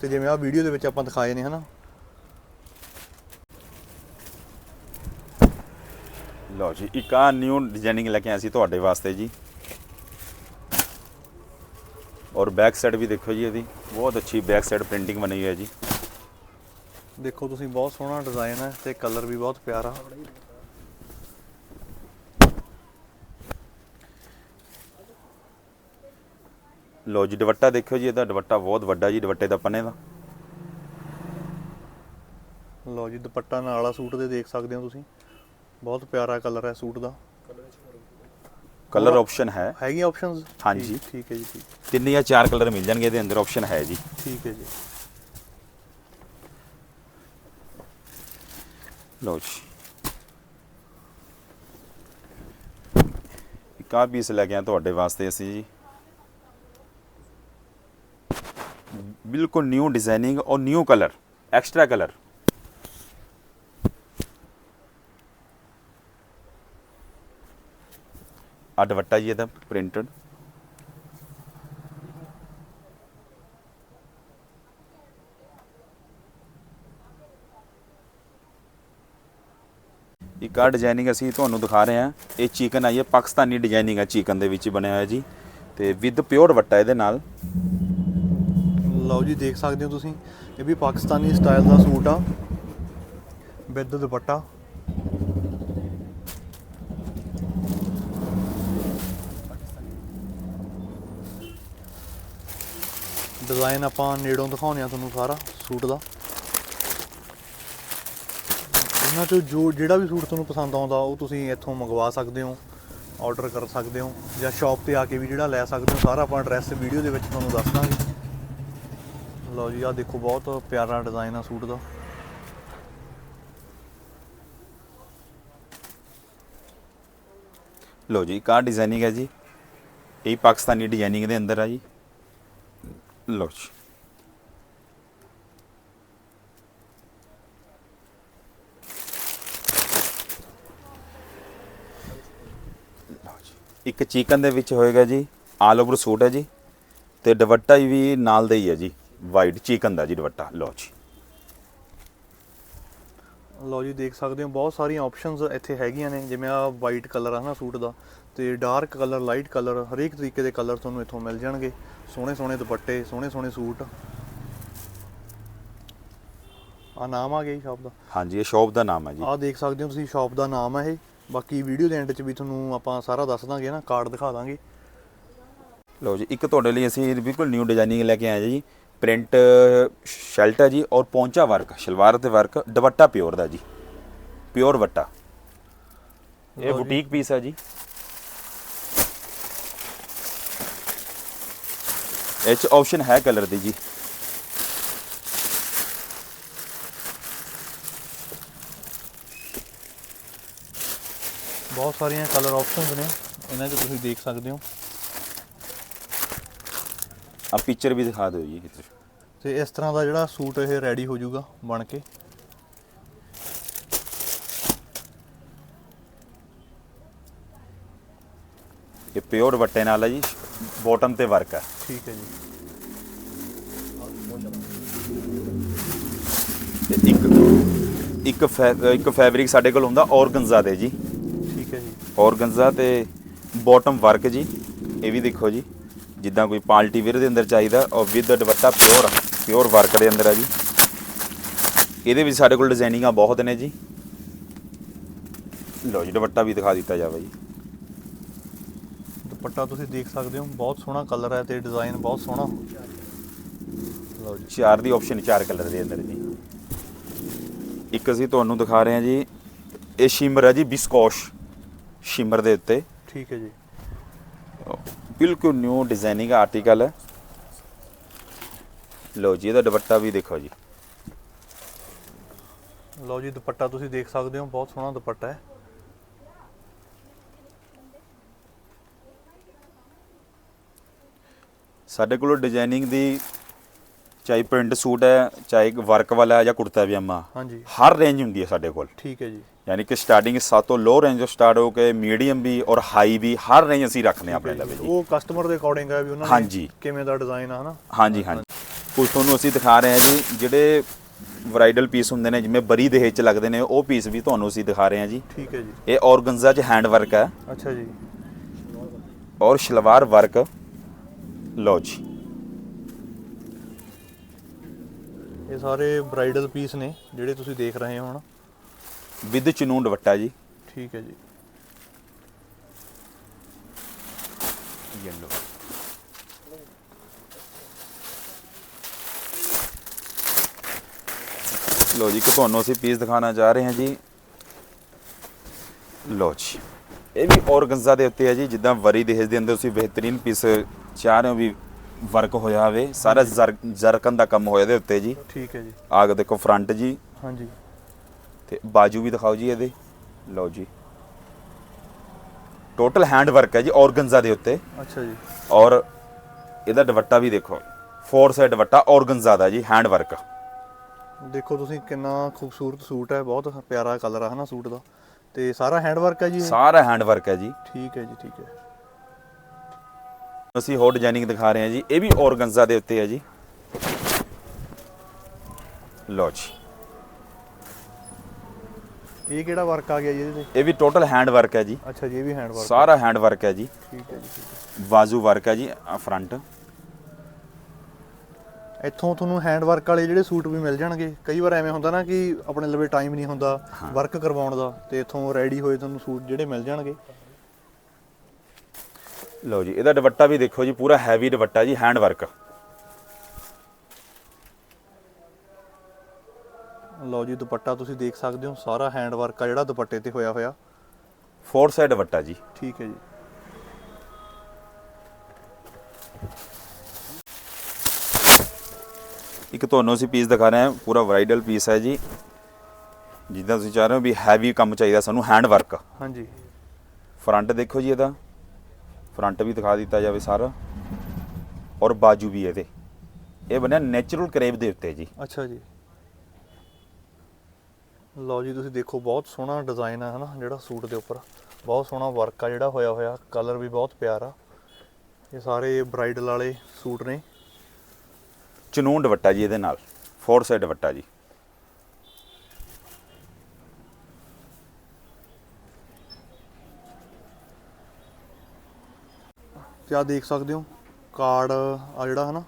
ਤੇ ਜਿਵੇਂ ਆਹ ਵੀਡੀਓ ਦੇ ਵਿੱਚ ਆਪਾਂ ਦਿਖਾਏ ਨੇ, ਹਨਾ? ਲਓ ਜੀ ਇੱਕ ਆ ਨਿਊ ਡਿਜ਼ਾਈਨਿੰਗ ਲੈ ਕੇ ਆਇਆ ਸੀ ਤੁਹਾਡੇ ਵਾਸਤੇ ਜੀ। ਔਰ ਬੈਕ ਸਾਈਡ ਵੀ ਦੇਖੋ ਜੀ ਇਹਦੀ ਬਹੁਤ ਅੱਛੀ ਬੈਕ ਸਾਈਡ ਪ੍ਰਿੰਟਿੰਗ ਬਣੀ ਹੋਈ ਹੈ ਜੀ। ਦੇਖੋ ਤੁਸੀਂ ਬਹੁਤ ਸੋਹਣਾ ਡਿਜ਼ਾਈਨ ਹੈ ਤੇ ਕਲਰ ਵੀ ਬਹੁਤ ਪਿਆਰਾ। ਲੋ ਜੀ ਦੁਪੱਟਾ ਦੇਖਿਓ ਜੀ ਇਹਦਾ ਦੁਪੱਟਾ ਬਹੁਤ ਵੱਡਾ ਜੀ ਦੁਪੱਟੇ ਦਾ ਪੰਨੇ ਦਾ। ਲਓ ਜੀ ਦੁਪੱਟਾ ਨਾਲ ਵਾਲਾ ਸੂਟ ਦੇ ਦੇਖ ਸਕਦੇ ਹੋ ਤੁਸੀਂ। ਬਹੁਤ ਪਿਆਰਾ ਕਲਰ ਹੈ ਸੂਟ ਦਾ। ਕਲਰ ਆਪਸ਼ਨ ਹੈ। ਹੈਗੀਆਂ ਆਪਸ਼ਨਸ ਹਾਂਜੀ। ਠੀਕ ਹੈ ਜੀ ਠੀਕ। ਤਿੰਨ ਜਾਂ ਚਾਰ ਕਲਰ ਮਿਲ ਜਾਣਗੇ ਇਹਦੇ ਅੰਦਰ ਆਪਸ਼ਨ ਹੈ ਜੀ। ਠੀਕ ਹੈ ਜੀ। ਲਓ ਜੀ। ਇੱਕ ਆਹ ਪੀਸ ਲੈ ਕੇ ਆ ਤੁਹਾਡੇ ਵਾਸਤੇ ਅਸੀਂ ਜੀ। ਬਿਲਕੁਲ ਨਿਊ ਡਿਜ਼ਾਈਨਿੰਗ ਔਰ ਨਿਊ ਕਲਰ ਐਕਸਟਰਾ ਕਲਰ ਆ ਦੁਪੱਟਾ ਜੀ ਇਹਦਾ ਪ੍ਰਿੰਟਡ ਇੱਕ ਆ ਡਿਜ਼ਾਈਨਿੰਗ ਅਸੀਂ ਤੁਹਾਨੂੰ ਦਿਖਾ ਰਹੇ ਹਾਂ। ਇਹ ਚਿਕਨ ਆਈ ਹੈ ਪਾਕਿਸਤਾਨੀ ਡਿਜ਼ਾਈਨਿੰਗ ਹੈ ਚਿਕਨ ਦੇ ਵਿੱਚ ਬਣਿਆ ਹੋਇਆ ਜੀ। ਤੇ ਵਿਦ ਪਿਓਰ ਵੱਟਾ ਇਹਦੇ ਨਾਲ। ਲਓ ਜੀ, ਦੇਖ ਸਕਦੇ ਹੋ ਤੁਸੀਂ। ਇਹ ਵੀ ਪਾਕਿਸਤਾਨੀ ਸਟਾਈਲ ਦਾ ਸੂਟ ਆ। With dupatta. ਡਿਜ਼ਾਈਨ ਆਪਾਂ ਨੇੜੋਂ ਦਿਖਾਉਂਦੇ ਆ ਤੁਹਾਨੂੰ ਸਾਰਾ ਸੂਟ ਦਾ। ਇਹਨਾਂ ਚੋਂ ਜੋ ਜਿਹੜਾ ਵੀ ਸੂਟ ਤੁਹਾਨੂੰ ਪਸੰਦ ਆਉਂਦਾ, ਉਹ ਤੁਸੀਂ ਇੱਥੋਂ ਮੰਗਵਾ ਸਕਦੇ ਹੋ ਆਰਡਰ ਕਰ ਸਕਦੇ ਹੋ, ਜਾਂ ਸ਼ਾਪ ਤੇ ਆ ਕੇ ਵੀ ਜਿਹੜਾ ਲੈ ਸਕਦੇ ਹੋ, ਸਾਰਾ ਆਪਾਂ ਐਡਰੈਸ ਵੀਡੀਓ ਦੇ ਵਿੱਚ ਤੁਹਾਨੂੰ ਦੱਸ ਦਾਂਗੇ। ਲਓ ਜੀ ਆ ਦੇਖੋ, ਬਹੁਤ ਪਿਆਰਾ ਡਿਜ਼ਾਈਨ ਆ ਸੂਟ ਦਾ। ਲਓ ਜੀ, ਇੱਕ ਆਹ ਡਿਜ਼ਾਈਨਿੰਗ ਹੈ ਜੀ। ਇਹ ਪਾਕਿਸਤਾਨੀ ਡਿਜ਼ਾਈਨਿੰਗ ਦੇ ਅੰਦਰ ਆ ਜੀ। ਲਓ ਜੀ ਲਓ ਜੀ ਇੱਕ ਚਿਕਨ ਦੇ ਵਿੱਚ ਹੋਏਗਾ ਜੀ, ਆਲ ਓਵਰ ਸੂਟ ਹੈ ਜੀ, ਤੇ ਦੁਪੱਟਾ ਵੀ ਨਾਲ ਦਾ ਹੀ ਹੈ ਜੀ ਵਾਈਟ ਚਿਕਨ ਦਾ ਜੀ ਦੁਪੱਟਾ ਲਓ ਜੀ ਲਓ ਜੀ ਦੇਖ ਸਕਦੇ ਹੋ ਬਹੁਤ ਸਾਰੀਆਂ ਆਪਸ਼ਨਸ ਇੱਥੇ ਹੈਗੀਆਂ ਨੇ ਜਿਵੇਂ ਆ ਵਾਈਟ ਕਲਰ ਆ ਨਾ ਸੂਟ ਦਾ ਤੇ ਡਾਰਕ ਕਲਰ ਲਾਈਟ ਕਲਰ ਹਰੇਕ ਤਰੀਕੇ ਦੇ ਕਲਰ ਤੁਹਾਨੂੰ ਇੱਥੋਂ ਮਿਲ ਜਾਣਗੇ। ਸੋਹਣੇ ਸੋਹਣੇ ਦੁਪੱਟੇ ਸੋਹਣੇ ਸੋਹਣੇ ਸੂਟ। ਆ ਨਾਮ ਆ ਗਿਆ ਸ਼ਾਪ ਦਾ। ਹਾਂਜੀ ਇਹ ਸ਼ੌਪ ਦਾ ਨਾਮ ਹੈ ਜੀ। ਆ ਦੇਖ ਸਕਦੇ ਹੋ ਤੁਸੀਂ ਸ਼ਾਪ ਦਾ ਨਾਮ ਹੈ ਇਹ। ਬਾਕੀ ਵੀਡੀਓ ਦੇ ਐਂਡ 'ਚ ਵੀ ਤੁਹਾਨੂੰ ਆਪਾਂ ਸਾਰਾ ਦੱਸ ਦਾਂਗੇ ਨਾ ਕਾਰਡ ਦਿਖਾ ਦਾਂਗੇ। ਲਓ ਜੀ ਇੱਕ ਤੁਹਾਡੇ ਲਈ ਅਸੀਂ ਬਿਲਕੁਲ ਨਿਊ ਡਿਜ਼ਾਈਨਿੰਗ ਲੈ ਕੇ ਆਏ ਜੀ। ਪ੍ਰਿੰਟ ਸ਼ਰਟ ਹੈ ਜੀ ਔਰ ਪੌਂਚਾ ਵਰਕ ਸ਼ਲਵਾਰ ਤੇ ਵਰਕ ਦੁਪੱਟਾ ਪਿਓਰ ਦਾ ਜੀ। ਪਿਓਰ ਵੱਟਾ। ਇਹ। ਬੁਟੀਕ ਪੀਸ ਹੈ ਜੀ। ਇਹ ਚ ਆਪਸ਼ਨ ਹੈ ਕਲਰ ਦੀ ਜੀ। ਬਹੁਤ ਸਾਰੀਆਂ ਕਲਰ ਆਪਸ਼ਨਸ ਨੇ। ਇਹਨਾਂ 'ਚ ਤੁਸੀਂ ਦੇਖ ਸਕਦੇ ਹੋ। ਆ ਪਿਕਚਰ ਵੀ ਦਿਖਾ ਦਿਓ ਜੀ ਇੱਧਰ। ਤੇ ਇਸ ਤਰ੍ਹਾਂ ਦਾ ਜਿਹੜਾ ਸੂਟ ਇਹ ਰੈਡੀ ਹੋ ਜਾਊਗਾ ਬਣ ਕੇ। ਇਹ ਪਿਓਰ ਵੱਟੇ ਨਾਲ ਹੈ ਜੀ ਬਾਟਮ ਤੇ ਵਰਕ ਹੈ। ਠੀਕ ਹੈ ਜੀ। ਤੇ ਇੱਕ ਇੱਕ ਇੱਕ ਫੈਬਰਿਕ ਸਾਡੇ ਕੋਲ ਹੁੰਦਾ ਔਰਗੰਜ਼ਾ ਦੇ ਜੀ। ਠੀਕ ਹੈ ਜੀ। ਔਰਗੰਜ਼ਾ ਤੇ ਬਾਟਮ ਵਰਕ ਜੀ ਇਹ ਵੀ ਦੇਖੋ ਜੀ। ਜਿੱਦਾਂ ਕੋਈ ਪਾਲਟੀ ਵੇਅਰ ਦੇ ਅੰਦਰ ਚਾਹੀਦਾ ਔਰ with dupatta pure pure work ਦੇ ਅੰਦਰ ਹੈ ਜੀ। ਇਹਦੇ ਵਿੱਚ ਸਾਡੇ ਕੋਲ ਡਿਜ਼ਾਈਨਿੰਗਾਂ ਬਹੁਤ ਨੇ ਜੀ। ਲਓ ਜੀ ਦੁਪੱਟਾ ਵੀ ਦਿਖਾ ਦਿੱਤਾ ਜਾਵੇ ਜੀ। ਦੁਪੱਟਾ ਤੁਸੀਂ ਦੇਖ ਸਕਦੇ ਹੋ ਬਹੁਤ ਸੋਹਣਾ ਕਲਰ ਹੈ ਤੇ ਡਿਜ਼ਾਈਨ ਬਹੁਤ ਸੋਹਣਾ। ਲਓ ਜੀ। ਚਾਰ ਦੀ ਆਪਸ਼ਨ ਚਾਰ ਕਲਰ ਦੇ ਅੰਦਰ ਜੀ। ਇੱਕ ਅਸੀਂ ਤੁਹਾਨੂੰ ਦਿਖਾ ਰਹੇ ਹਾਂ ਜੀ ਇਹ ਸ਼ਿਮਰ ਹੈ ਜੀ ਬਿਸਕੋਸ਼ ਸ਼ਿਮਰ ਦੇ ਉੱਤੇ। ਠੀਕ ਹੈ ਜੀ। ਬਿਲਕੁਲ ਨਿਊ ਡਿਜ਼ਾਈਨਿੰਗ ਆਰਟੀਕਲ ਹੈ। ਲਓ ਜੀ ਇਹਦਾ ਦੁਪੱਟਾ ਵੀ ਦੇਖੋ ਜੀ। ਲਓ ਜੀ ਦੁਪੱਟਾ ਤੁਸੀਂ ਦੇਖ ਸਕਦੇ ਹੋ ਬਹੁਤ ਸੋਹਣਾ ਦੁਪੱਟਾ ਹੈ। ਸਾਡੇ ਕੋਲ ਡਿਜ਼ਾਈਨਿੰਗ ਦੀ ਚਾਹੇ ਪ੍ਰਿੰਟ ਸੂਟ ਹੈ ਚਾਹੇ ਵਰਕ ਵਾਲਾ ਹੈ ਜਾਂ ਕੁੜਤਾ ਪਜਾਮਾ ਹਾਂਜੀ। ਹਰ ਰੇਂਜ ਹੁੰਦੀ ਹੈ ਸਾਡੇ ਕੋਲ। ਠੀਕ ਹੈ ਜੀ। ਯਾਨੀ ਕਿ ਸਟਾਰਟਿੰਗ ਸਭ ਤੋਂ ਲੋ ਰੇਂਜ ਤੋਂ ਸਟਾਰਟ ਹੋ ਕੇ ਮੀਡੀਅਮ ਵੀ ਔਰ ਹਾਈ ਵੀ ਹਰ ਰੇਂਜ ਅਸੀਂ ਰੱਖਦੇ ਹਾਂ ਆਪਣੇ ਲਵੇ ਜੀ। ਉਹ ਕਸਟਮਰ ਦੇ ਅਕੋਰਡਿੰਗ ਹੈ ਵੀ ਉਹਨਾਂ ਹਾਂਜੀ। ਕਿਵੇਂ ਦਾ ਡਿਜ਼ਾਈਨ ਆ ਹਨਾ? ਹਾਂਜੀ ਹਾਂਜੀ। ਕੁਝ ਤੁਹਾਨੂੰ ਅਸੀਂ ਦਿਖਾ ਰਹੇ ਹਾਂ ਜੀ ਜਿਹੜੇ ਬ੍ਰਾਈਡਲ ਪੀਸ ਹੁੰਦੇ ਨੇ ਜਿਵੇਂ ਬਰੀ ਦੇ ਚ ਲੱਗਦੇ ਨੇ ਉਹ ਪੀਸ ਵੀ ਤੁਹਾਨੂੰ ਅਸੀਂ ਦਿਖਾ ਰਹੇ ਹਾਂ ਜੀ। ਠੀਕ ਹੈ ਜੀ। ਇਹ ਔਰਗੰਜ਼ਾ 'ਚ ਹੈਂਡ ਵਰਕ ਹੈ। ਅੱਛਾ ਜੀ। ਔਰ ਸ਼ਲਵਾਰ ਵਰਕ ਲਓ ਜੀ। ਇਹ ਸਾਰੇ ਬ੍ਰਾਈਡਲ ਪੀਸ ਨੇ ਜਿਹੜੇ ਤੁਸੀਂ ਦੇਖ ਰਹੇ ਹੋ ਹੁਣ ਵਿਦ ਚਨੂਨ ਦੁਪੱਟਾ ਜੀ। ਠੀਕ ਹੈ ਜੀ। ਲੋ ਜੀ ਕਿ ਤੁਹਾਨੂੰ ਪੀਸ ਦਿਖਾਉਣਾ ਜਾ ਰਹੇ ਹਾਂ ਜੀ। ਲੋ ਜੀ ਇਹ ਵੀ ਔਰਗਨਜ਼ਾ ਦੇ ਉੱਤੇ ਹੈ ਜੀ ਜਿੱਦਾਂ ਵਰੀ ਦਹੇਜ ਦੇ ਅੰਦਰ ਤੁਸੀਂ ਬਿਹਤਰੀਨ ਪੀਸ ਚਾਹ ਰਹੇ ਹੋ ਵੀ ਵਰਕ ਹੋਇਆ ਹੋਵੇ ਸਾਰਾ ਜ਼ਰਕਨ ਦਾ ਕੰਮ ਹੋਇਆ ਦੇ ਉੱਤੇ ਜੀ। ਠੀਕ ਹੈ ਜੀ। ਆਗ ਦੇਖੋ ਫਰੰਟ ਜੀ। ਹਾਂਜੀ। ਤੇ ਬਾਜੂ ਵੀ ਦਿਖਾਓ ਜੀ ਇਹਦੇ। ਲਓ ਜੀ। ਟੋਟਲ ਹੈਂਡ ਵਰਕ ਹੈ ਜੀ ਔਰਗੰਜ਼ਾ ਦੇ ਉੱਤੇ। ਅੱਛਾ ਜੀ। ਔਰ ਇਹਦਾ ਦੁਪੱਟਾ ਵੀ ਦੇਖੋ। ਫੋਰ ਸਾਈਡ ਦੁਪੱਟਾ ਔਰਗੰਜ਼ਾ ਦਾ ਜੀ ਹੈਂਡ ਵਰਕ ਦੇਖੋ ਤੁਸੀਂ ਕਿੰਨਾ ਖੂਬਸੂਰਤ ਸੂਟ ਹੈ ਬਹੁਤ ਪਿਆਰਾ ਕਲਰ ਆ ਹਨਾ ਸੂਟ ਦਾ। ਤੇ ਸਾਰਾ ਹੈਂਡ ਵਰਕ ਹੈ ਜੀ? ਸਾਰਾ ਹੈਂਡ ਵਰਕ ਹੈ ਜੀ। ਠੀਕ ਹੈ ਜੀ ਠੀਕ ਹੈ। ਅਸੀਂ ਹੋਰ ਡਿਜ਼ਾਈਨਿੰਗ ਦਿਖਾ ਰਹੇ ਹਾਂ ਜੀ। ਇਹ ਵੀ ਔਰਗੰਜ਼ਾ ਦੇ ਉੱਤੇ ਹੈ ਜੀ। ਲਓ ਜੀ। ਇਹ ਕਿਹੜਾ ਵਰਕ ਆ ਗਿਆ ਜੀ ਇਹਦੇ ਇਹ ਵੀ ਟੋਟਲ ਹੈਂਡ ਵਰਕ ਹੈ ਜੀ। ਤੇ ਅੱਛਾ ਜੀ ਇਹ ਵੀ ਹੈਂਡ ਵਰਕ ਸਾਰਾ ਹੈਂਡ ਵਰਕ ਹੈ ਜੀ। ਠੀਕ ਹੈ ਜੀ ਬਾਜ਼ੂ ਵਰਕ ਹੈ ਜੀ ਫਰੰਟ ਇੱਥੋਂ ਤੁਹਾਨੂੰ ਹੈਂਡ ਵਰਕ ਵਾਲੇ ਜਿਹੜੇ ਸੂਟ ਵੀ ਮਿਲ ਜਾਣਗੇ। ਕਈ ਵਾਰ ਐਵੇਂ ਹੁੰਦਾ ਨਾ ਕਿ ਆਪਣੇ ਲਵੇ ਟਾਈਮ ਨਹੀਂ ਹੁੰਦਾ ਵਰਕ ਕਰਵਾਉਣ ਦਾ ਤੇ ਇੱਥੋਂ ਰੈਡੀ ਹੋਏ ਤੁਹਾਨੂੰ ਸੂਟ ਜਿਹੜੇ ਮਿਲ ਜਾਣਗੇ। ਲਓ ਜੀ ਇਹਦਾ ਦੁਪੱਟਾ ਵੀ ਦੇਖੋ ਜੀ ਪੂਰਾ ਹੈਵੀ ਦੁਪੱਟਾ ਜੀ ਹੈਂਡ ਵਰਕ ਲਓ ਜੀ ਦੁਪੱਟਾ ਤੁਸੀਂ ਦੇਖ ਸਕਦੇ ਹੋ ਸਾਰਾ ਹੈਂਡ ਵਰਕ ਆ ਜਿਹੜਾ ਦੁਪੱਟੇ ਤੇ ਹੋਇਆ ਹੋਇਆ। ਫੋਰ ਸਾਈਡ ਦੁਪੱਟਾ ਜੀ। ਠੀਕ ਹੈ ਜੀ। ਇੱਕ ਤੁਹਾਨੂੰ ਅਸੀਂ ਪੀਸ ਦਿਖਾ ਰਹੇ ਹਾਂ ਪੂਰਾ ਬ੍ਰਾਈਡਲ ਪੀਸ ਹੈ ਜੀ। ਜਿੱਦਾਂ ਤੁਸੀਂ ਚਾਹ ਰਹੇ ਹੋ ਵੀ ਹੈਵੀ ਕੰਮ ਚਾਹੀਦਾ ਸਾਨੂੰ ਹੈਂਡ ਵਰਕ ਹਾਂਜੀ। ਫਰੰਟ ਦੇਖੋ ਜੀ ਇਹਦਾ। ਫਰੰਟ ਵੀ ਦਿਖਾ ਦਿੱਤਾ ਜਾਵੇ ਸਾਰਾ। ਔਰ ਬਾਜੂ ਵੀ ਇਹਦੇ। ਇਹ ਬਣਿਆ ਨੇਚਰਲ ਕਰੇਵ ਦੇ ਉੱਤੇ ਜੀ। ਅੱਛਾ ਜੀ। ਲਓ ਜੀ ਤੁਸੀਂ ਦੇਖੋ ਬਹੁਤ ਸੋਹਣਾ ਡਿਜ਼ਾਈਨ ਆ ਹਨਾ ਜਿਹੜਾ ਸੂਟ ਦੇ ਉੱਪਰ। ਬਹੁਤ ਸੋਹਣਾ ਵਰਕ ਆ ਜਿਹੜਾ ਹੋਇਆ ਹੋਇਆ ਕਲਰ ਵੀ ਬਹੁਤ ਪਿਆਰਾ ਇਹ ਸਾਰੇ ਬ੍ਰਾਈਡਲ ਵਾਲੇ ਸੂਟ ਨੇ। ਚਨੂਨ ਦੁਪੱਟਾ ਜੀ ਇਹਦੇ ਨਾਲ ਫੋਰ ਸਾਈਡ ਦੁਪੱਟਾ ਜੀ। ਤੇ ਆ ਦੇਖ ਸਕਦੇ ਹੋ ਕਾਰਡ ਆ ਜਿਹੜਾ ਹਨਾ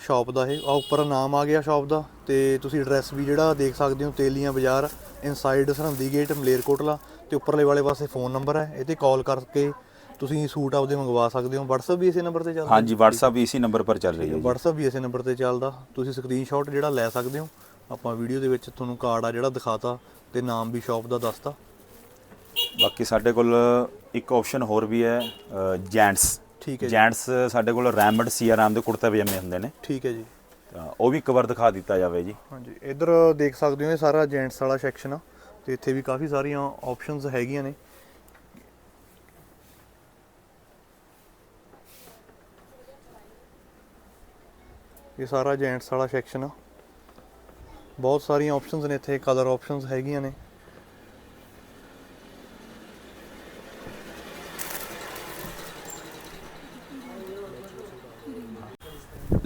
ਸ਼ਾਪ ਦਾ ਇਹ। ਆ ਉੱਪਰ ਨਾਮ ਆ ਗਿਆ ਸ਼ਾਪ ਦਾ ਤੇ ਤੁਸੀਂ ਐਡਰੈਸ ਵੀ ਜਿਹੜਾ ਦੇਖ ਸਕਦੇ ਹੋ ਤੇਲੀਆਂ ਬਾਜ਼ਾਰ ਇਨਸਾਈਡ ਸਰਹੰਦੀ ਗੇਟ ਮਲੇਰਕੋਟਲਾ ਤੇ ਉੱਪਰਲੇ ਵਾਲੇ ਪਾਸੇ ਫੋਨ ਨੰਬਰ ਹੈ ਇਹ ਤੇ ਕਾਲ ਕਰਕੇ ਤੁਸੀਂ ਸੂਟ ਆਪਦੇ ਮੰਗਵਾ ਸਕਦੇ ਹੋ। WhatsApp ਵੀ ਇਸੇ ਨੰਬਰ ਤੇ ਚੱਲਦਾ ਹਾਂਜੀ WhatsApp ਵੀ ਇਸੇ ਨੰਬਰ ਪਰ ਚੱਲ ਰਹੀ ਹੈ WhatsApp ਵੀ ਇਸੇ ਨੰਬਰ ਤੇ ਚੱਲਦਾ। ਤੁਸੀਂ ਸਕਰੀਨਸ਼ਾਟ ਜਿਹੜਾ ਲੈ ਸਕਦੇ ਹੋ ਆਪਾਂ ਵੀਡੀਓ ਦੇ ਵਿੱਚ ਤੁਹਾਨੂੰ ਕਾਰਡ ਆ ਜਿਹੜਾ ਦਿਖਾਤਾ ਤੇ ਨਾਮ ਵੀ ਸ਼ਾਪ ਦਾ ਦੱਸਤਾ। ਬਾਕੀ ਸਾਡੇ ਕੋਲ ਇੱਕ ਆਪਸ਼ਨ ਹੋਰ ਵੀ ਹੈ ਜੈਂਟਸ ਠੀਕ ਹੈ ਜੀ। ਜੈਂਟਸ ਸਾਡੇ ਕੋਲ ਰੈਮਡ ਸੀਆਰਾਮ ਦੇ ਕੁੜਤੇ ਪਜਾਮੇ ਹੁੰਦੇ ਨੇ। ਠੀਕ ਹੈ ਜੀ। ਤਾਂ ਉਹ ਵੀ ਕਵਰ ਦਿਖਾ ਦਿੱਤਾ ਜਾਵੇ ਜੀ। ਹਾਂਜੀ ਇੱਧਰ ਦੇਖ ਸਕਦੇ ਹੋ ਇਹ ਸਾਰਾ ਜੈਂਟਸ ਵਾਲਾ ਸੈਕਸ਼ਨ ਆ। ਤੇ ਇੱਥੇ ਵੀ ਕਾਫੀ ਸਾਰੀਆਂ ਆਪਸ਼ਨਸ ਹੈਗੀਆਂ ਨੇ। ਇਹ ਸਾਰਾ ਜੈਂਟਸ ਵਾਲਾ ਸੈਕਸ਼ਨ ਆ। ਬਹੁਤ ਸਾਰੀਆਂ ਆਪਸ਼ਨਸ ਨੇ ਇੱਥੇ ਕਲਰ ਆਪਸ਼ਨਸ ਹੈਗੀਆਂ ਨੇ।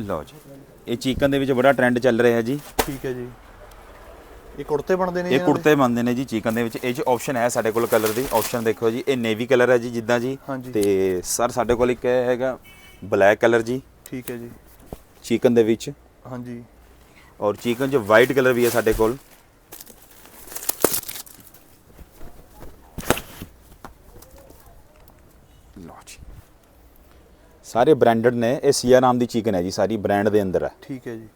ਲਓ ਜੀ। ਇਹ ਚਿਕਨ ਦੇ ਵਿੱਚ ਬੜਾ ਟ੍ਰੈਂਡ ਚੱਲ ਰਿਹਾ ਹੈ ਜੀ। ਠੀਕ ਹੈ ਜੀ। ਇਹ ਕੁੜਤੇ ਬਣਦੇ ਨੇ ਇਹ? ਕੁੜਤੇ ਬਣਦੇ ਨੇ ਜੀ ਚਿਕਨ ਦੇ ਵਿੱਚ। ਇਹ ਚ ਆਪਸ਼ਨ ਹੈ ਸਾਡੇ ਕੋਲ ਕਲਰ ਦੀ। ਆਪਸ਼ਨ ਦੇਖੋ ਜੀ ਇਹ ਨੇਵੀ ਕਲਰ ਹੈ ਜੀ ਜਿੱਦਾਂ ਜੀ। ਤੇ ਸਰ ਸਾਡੇ ਕੋਲ ਇੱਕ ਹੈਗਾ ਬਲੈਕ ਕਲਰ ਜੀ। ਠੀਕ ਹੈ ਜੀ। ਚਿਕਨ ਦੇ ਵਿੱਚ। ਹਾਂਜੀ। ਔਰ ਚਿਕਨ 'ਚ ਵਾਈਟ ਕਲਰ ਵੀ ਹੈ ਸਾਡੇ ਕੋਲ ਲਓ ਜੀ ਸਾਰੇ ਬ੍ਰਾਂਡਡ ਨੇ ਇਹ ਸੀਆ ਨਾਮ ਦੀ ਚਿਕਨ ਹੈ ਜੀ ਸਾਰੀ ਬ੍ਰਾਂਡ ਦੇ ਅੰਦਰ ਹੈ। ਠੀਕ ਹੈ ਜੀ।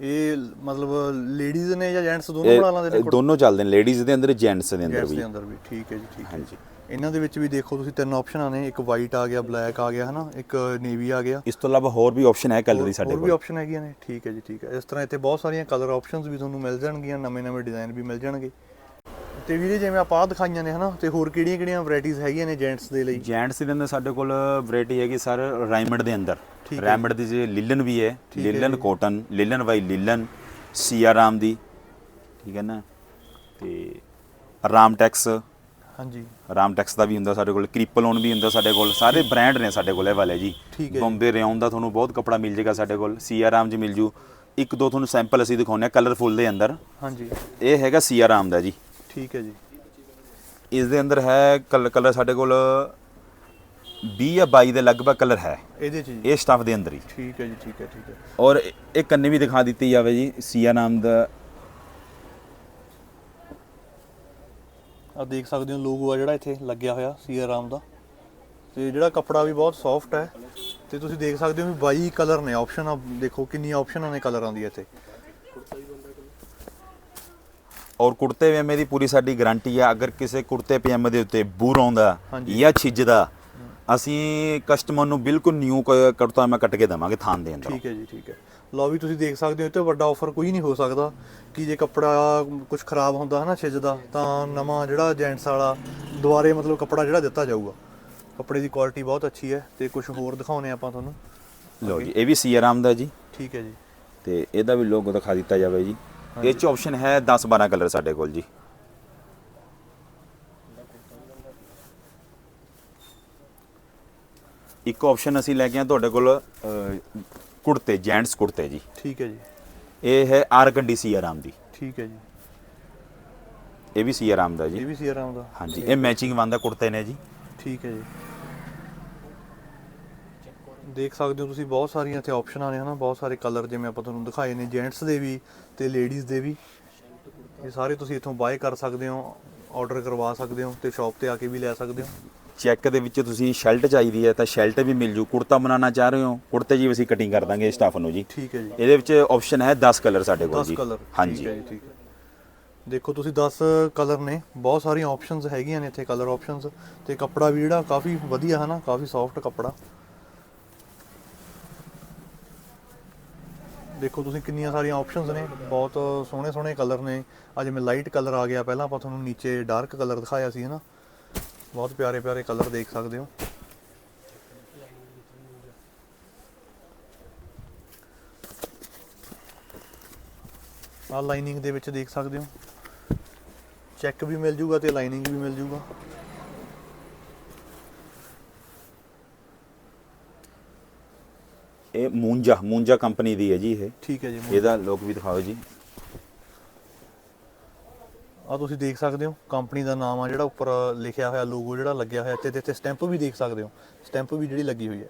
ਇਹ ਮਤਲਬ ਲੇਡੀਜ਼ ਨੇ ਜਾਂ ਜੈਂਟਸ ਦੋਨੋਂ ਬਣਾ ਲੈਂਦੇ ਨੇ ਦੋਨੋਂ ਚੱਲਦੇ ਨੇ ਲੇਡੀਜ਼ ਦੇ ਅੰਦਰ ਜੈਂਟਸ ਦੇ ਅੰਦਰ ਵੀ। ਦੇ ਅੰਦਰ ਵੀ ਠੀਕ ਹੈ ਜੀ ਠੀਕ ਹੈ। ਹਾਂਜੀ। ਇਹਨਾਂ ਦੇ ਵਿੱਚ ਵੀ ਦੇਖੋ ਤੁਸੀਂ ਤਿੰਨ ਆਪਸ਼ਨਾਂ ਨੇ ਇੱਕ ਵਾਈਟ ਆ ਗਿਆ ਬਲੈਕ ਆ ਗਿਆ ਹਨਾ? ਇੱਕ ਨੇਵੀ ਆ ਗਿਆ। ਇਸ ਤੋਂ ਇਲਾਵਾ ਹੋਰ ਵੀ ਆਪਸ਼ਨ ਹੈ ਕਲਰ ਦੀ ਸਾਡੇ ਹੋਰ ਵੀ ਕੋਲ। ਆਪਸ਼ਨ ਹੈਗੀਆਂ ਨੇ ਠੀਕ ਹੈ ਜੀ ਠੀਕ ਹੈ। ਇਸ ਤਰ੍ਹਾਂ ਇੱਥੇ ਬਹੁਤ ਸਾਰੀਆਂ ਕਲਰ ਆਪਸ਼ਨਸ ਵੀ ਤੁਹਾਨੂੰ ਮਿਲ ਜਾਣਗੀਆਂ ਨਵੇਂ-ਨਵੇਂ ਡਿਜ਼ਾਈਨ ਵੀ ਮਿਲ ਜਾਣਗੇ। ਤੇ ਵੀਰੇ ਜਿਵੇਂ ਆਪਾਂ ਆਹ ਦਿਖਾਈਆਂ ਨੇ ਹਨਾ ਤੇ ਹੋਰ ਕਿਹੜੀਆਂ-ਕਿਹੜੀਆਂ ਵੈਰਾਈਟੀਆਂ ਹੈਗੀਆਂ ਨੇ ਜੈਂਟਸ ਦੇ ਲਈ? ਜੈਂਟਸ ਦੇ ਅੰਦਰ ਸਾਡੇ ਕੋਲ ਵੈਰਾਈਟੀ ਹੈਗੀ ਸਰ ਰਾਇਮੰਡ ਦੇ ਅੰਦਰ। ਰਾਇਮੰਡ ਦੀ ਜੇ ਲਿਲਨ ਵੀ ਹੈ ਲਿਲਨ ਜੀ। ਕੋਟਨ ਲਿਲਨ ਬਾਈ ਲਿਲਨ ਸੀਆਰਾਮ ਦੀ ਠੀਕ ਹੈ ਨਾ? ਤੇ ਰਾਮਟੈਕਸ ਹਾਂਜੀ। ਰਾਮਟੈਕਸ ਦਾ ਵੀ ਹੁੰਦਾ ਸਾਡੇ ਕੋਲ ਕ੍ਰਿਪਲੋਨ ਵੀ ਹੁੰਦਾ ਸਾਡੇ ਕੋਲ ਸਾਰੇ ਬ੍ਰਾਂਡ ਨੇ ਸਾਡੇ ਕੋਲ ਇਹ ਵਾਲੇ ਜੀ। ਜੀ। ਬੰਬੇ ਰਿਆਉਨ ਦਾ ਤੁਹਾਨੂੰ ਬਹੁਤ ਕੱਪੜਾ ਮਿਲ ਜਾਏਗਾ ਸਾਡੇ ਕੋਲ ਸੀਆਰਾਮ 'ਚ ਮਿਲ ਜੂ। ਇੱਕ ਦੋ ਤੁਹਾਨੂੰ ਸੈਂਪਲ ਅਸੀਂ ਦਿਖਾਉਂਦੇ ਆ ਕਲਰਫੁਲ ਦੇ ਅੰਦਰ। ਹਾਂਜੀ। ਇਹ ਹੈਗਾ ਸੀਆਰਾਮ ਦਾ ਜੀ। ਠੀਕ ਹੈ ਜੀ। ਇਸ ਦੇ ਅੰਦਰ ਹੈ ਕਲਰ ਸਾਡੇ ਕੋਲ 20 ਜਾਂ 22 ਦੇ ਲਗਭਗ ਕਲਰ ਹੈ। ਇਹਦੇ ਚ ਜੀ। ਇਹ ਸਟਫ ਦੇ ਅੰਦਰ ਹੀ। ਠੀਕ ਹੈ ਜੀ ਠੀਕ ਹੈ ਠੀਕ ਹੈ। ਔਰ ਇਹ ਕੰਨੇ ਵੀ ਦਿਖਾ ਦਿੱਤੀ ਜਾਵੇ ਜੀ ਸੀਆ ਨਾਮ ਦਾ। ਆ ਦੇਖ ਸਕਦੇ ਹੋ ਲੋਗੋ ਆ ਜਿਹੜਾ ਇੱਥੇ ਲੱਗਿਆ ਹੋਇਆ ਸੀਆਰ ਰਾਮ ਦਾ। ਤੇ ਜਿਹੜਾ ਕੱਪੜਾ ਵੀ ਬਹੁਤ ਸੌਫਟ ਹੈ। ਤੇ ਤੁਸੀਂ ਦੇਖ ਸਕਦੇ ਹੋ ਵੀ 22 ਕਲਰ ਨੇ ਆਪਸ਼ਨ ਆ ਦੇਖੋ ਕਿੰਨੀਆਂ ਆਪਸ਼ਨਾਂ ਨੇ ਕਲਰਾਂ ਦੀ ਇੱਥੇ। ਔਰ ਕੁੜਤੇ ਪਜਾਮੇ ਦੀ ਪੂਰੀ ਸਾਡੀ ਗਾਰੰਟੀ ਆ। ਅਗਰ ਕਿਸੇ ਕੁੜਤੇ ਪਜਾਮੇ ਦੇ ਉੱਤੇ ਬੂਰ ਆਉਂਦਾ। ਜਾਂ ਛਿੱਜਦਾ ਅਸੀਂ ਕਸਟਮਰ ਨੂੰ ਬਿਲਕੁਲ ਨਿਊ ਕੁੜਤਾ ਮੈਂ ਕੱਟ ਕੇ ਦੇਵਾਂਗੇ ਥਾਨ ਦੇ। ਅੰਦਰ ਠੀਕ ਹੈ ਜੀ ਠੀਕ ਹੈ। ਲਓ ਵੀ ਤੁਸੀਂ ਦੇਖ ਸਕਦੇ ਹੋ ਇਹ ਤੋਂ ਵੱਡਾ ਆਫਰ ਕੋਈ ਨਹੀਂ ਹੋ ਸਕਦਾ ਕਿ ਜੇ ਕੱਪੜਾ ਕੁਝ ਖਰਾਬ ਹੁੰਦਾ ਹੈ ਨਾ ਛਿੱਜਦਾ ਤਾਂ ਨਵਾਂ ਜਿਹੜਾ ਜੈਂਟਸ ਵਾਲਾ ਦੁਬਾਰੇ ਮਤਲਬ ਕੱਪੜਾ ਜਿਹੜਾ ਦਿੱਤਾ ਜਾਊਗਾ। ਕੱਪੜੇ ਦੀ ਕੁਆਲਿਟੀ ਬਹੁਤ ਅੱਛੀ ਹੈ ਤੇ ਕੁਝ ਹੋਰ ਦਿਖਾਉਨੇ ਆਪਾਂ ਤੁਹਾਨੂੰ। ਲਓ ਜੀ ਇਹ ਵੀ ਸੀ ਆਰਾਮ ਦਾ ਜੀ। ਠੀਕ ਹੈ ਜੀ। ਤੇ ਇਹਦਾ ਵੀ ਲੋਗੋ ਦਿਖਾ ਦਿੱਤਾ ਜਾਵੇ ਜੀ। ਇਹ ਚ ਆਪਸ਼ਨ ਹੈ 10 12 ਕਲਰ ਸਾਡੇ ਕੋਲ ਜੀ। ਇੱਕ ਆਪਸ਼ਨ ਅਸੀਂ ਲੈ ਕੇ ਆ ਤੁਹਾਡੇ ਕੋਲ ਕੁੜਤੇ ਜੈਂਟਸ ਕੁੜਤੇ ਜੀ। ਠੀਕ ਹੈ ਜੀ। ਇਹ ਹੈ ਆਰਗੰਡੀ ਸੀ ਆਰਾਮ ਦੀ। ਠੀਕ ਹੈ ਜੀ। ਇਹ ਵੀ ਸੀ ਆਰਾਮ ਦਾ ਇਹ ਜੀ ਵੀ ਸੀ ਆਰਾਮ ਦਾ। ਹਾਂਜੀ ਇਹ ਮੈਚਿੰਗ ਬੰਦਾ ਕੁੜਤੇ ਨੇ ਜੀ। ਠੀਕ ਹੈ ਜੀ। ਦੇਖ ਸਕਦੇ ਹੋ ਤੁਸੀਂ ਬਹੁਤ ਸਾਰੀਆਂ ਇੱਥੇ ਆਪਸ਼ਨਾਂ ਨੇ ਹਨਾ ਬਹੁਤ ਸਾਰੇ ਕਲਰ ਜਿਵੇਂ ਆਪਾਂ ਤੁਹਾਨੂੰ ਦਿਖਾਏ ਨੇ ਜੈਂਟਸ ਦੇ ਵੀ ਤੇ ਲੇਡੀਜ਼ ਦੇ ਵੀ। ਇਹ ਸਾਰੇ ਤੁਸੀਂ ਇੱਥੋਂ ਬਾਏ ਕਰ ਸਕਦੇ ਹੋ ਆਰਡਰ ਕਰਵਾ ਸਕਦੇ ਹੋ ਤੇ ਸ਼ਾਪ ਤੇ ਆ ਕੇ ਵੀ ਲੈ ਸਕਦੇ ਹੋ। ਚੈੱਕ ਦੇ ਵਿੱਚ ਤੁਸੀਂ ਸ਼ਰਟ ਚਾਹੀਦੀ ਹੈ ਤਾਂ ਸ਼ਰਟ ਵੀ ਮਿਲ ਜੂ। ਕੁੜਤਾ ਬਣਾਉਣਾ ਚਾਹ ਰਹੇ ਹੋ ਕੁੜਤੇ ਜੀ ਵੀ ਅਸੀਂ ਕਟਿੰਗ ਕਰ ਦਾਂਗੇ ਸਟਾਫ ਨੂੰ ਜੀ। ਠੀਕ ਹੈ ਜੀ। ਇਹਦੇ ਵਿੱਚ ਆਪਸ਼ਨ ਹੈ 10 ਕਲਰ ਸਾਡੇ ਕੋਲ 10 ਜੀ। ਕਲਰ ਠੀਕ ਹਾਂਜੀ। ਹੈ ਜੀ ਠੀਕ ਹੈ। ਦੇਖੋ ਤੁਸੀਂ 10 ਕਲਰ ਨੇ ਬਹੁਤ ਸਾਰੀਆਂ ਆਪਸ਼ਨਸ ਹੈਗੀਆਂ ਨੇ ਇੱਥੇ ਕਲਰ ਆਪਸ਼ਨਸ ਤੇ ਕੱਪੜਾ ਵੀ ਜਿਹੜਾ ਕਾਫੀ ਵਧੀਆ ਹੈ ਨਾ ਕਾਫੀ ਸੌਫਟ ਕੱਪੜਾ। ਦੇਖੋ ਤੁਸੀਂ ਕਿੰਨੀਆਂ ਸਾਰੀਆਂ ਆਪਸ਼ਨਸ ਨੇ, ਬਹੁਤ ਸੋਹਣੇ ਸੋਹਣੇ ਕਲਰ ਨੇ। ਅੱਜ ਮੈਂ ਲਾਈਟ ਕਲਰ ਆ ਗਿਆ, ਪਹਿਲਾਂ ਆਪਾਂ ਤੁਹਾਨੂੰ ਨੀਚੇ ਡਾਰਕ ਕਲਰ ਦਿਖਾਇਆ ਸੀ, ਹਨਾ? ਬਹੁਤ ਪਿਆਰੇ ਪਿਆਰੇ ਕਲਰ ਦੇਖ ਸਕਦੇ ਹੋ। ਆ ਲਾਈਨਿੰਗ ਦੇ ਵਿੱਚ ਦੇਖ ਸਕਦੇ ਹੋ। ਚੈੱਕ ਵੀ ਮਿਲ ਜੂਗਾ ਤੇ ਲਾਈਨਿੰਗ ਵੀ ਮਿਲ ਜੂਗਾ। ਇਹ ਮੂੰਜਾ ਮੂੰਜਾ ਕੰਪਨੀ ਦੀ ਹੈ ਜੀ ਇਹ। ਠੀਕ ਹੈ ਜੀ ਇਹਦਾ ਲੋਕ ਵੀ ਦਿਖਾਓ ਜੀ। ਆ ਤੁਸੀਂ ਦੇਖ ਸਕਦੇ ਹੋ ਕੰਪਨੀ ਦਾ ਨਾਮ ਆ ਜਿਹੜਾ ਉੱਪਰ ਲਿਖਿਆ ਹੋਇਆ ਲੋਗੋ ਜਿਹੜਾ ਲੱਗਿਆ ਹੋਇਆ ਤੇ ਤੇ ਸਟੈਂਪ ਵੀ ਦੇਖ ਸਕਦੇ ਹੋ। ਸਟੈਂਪ ਵੀ ਜਿਹੜੀ ਲੱਗੀ ਹੋਈ ਹੈ।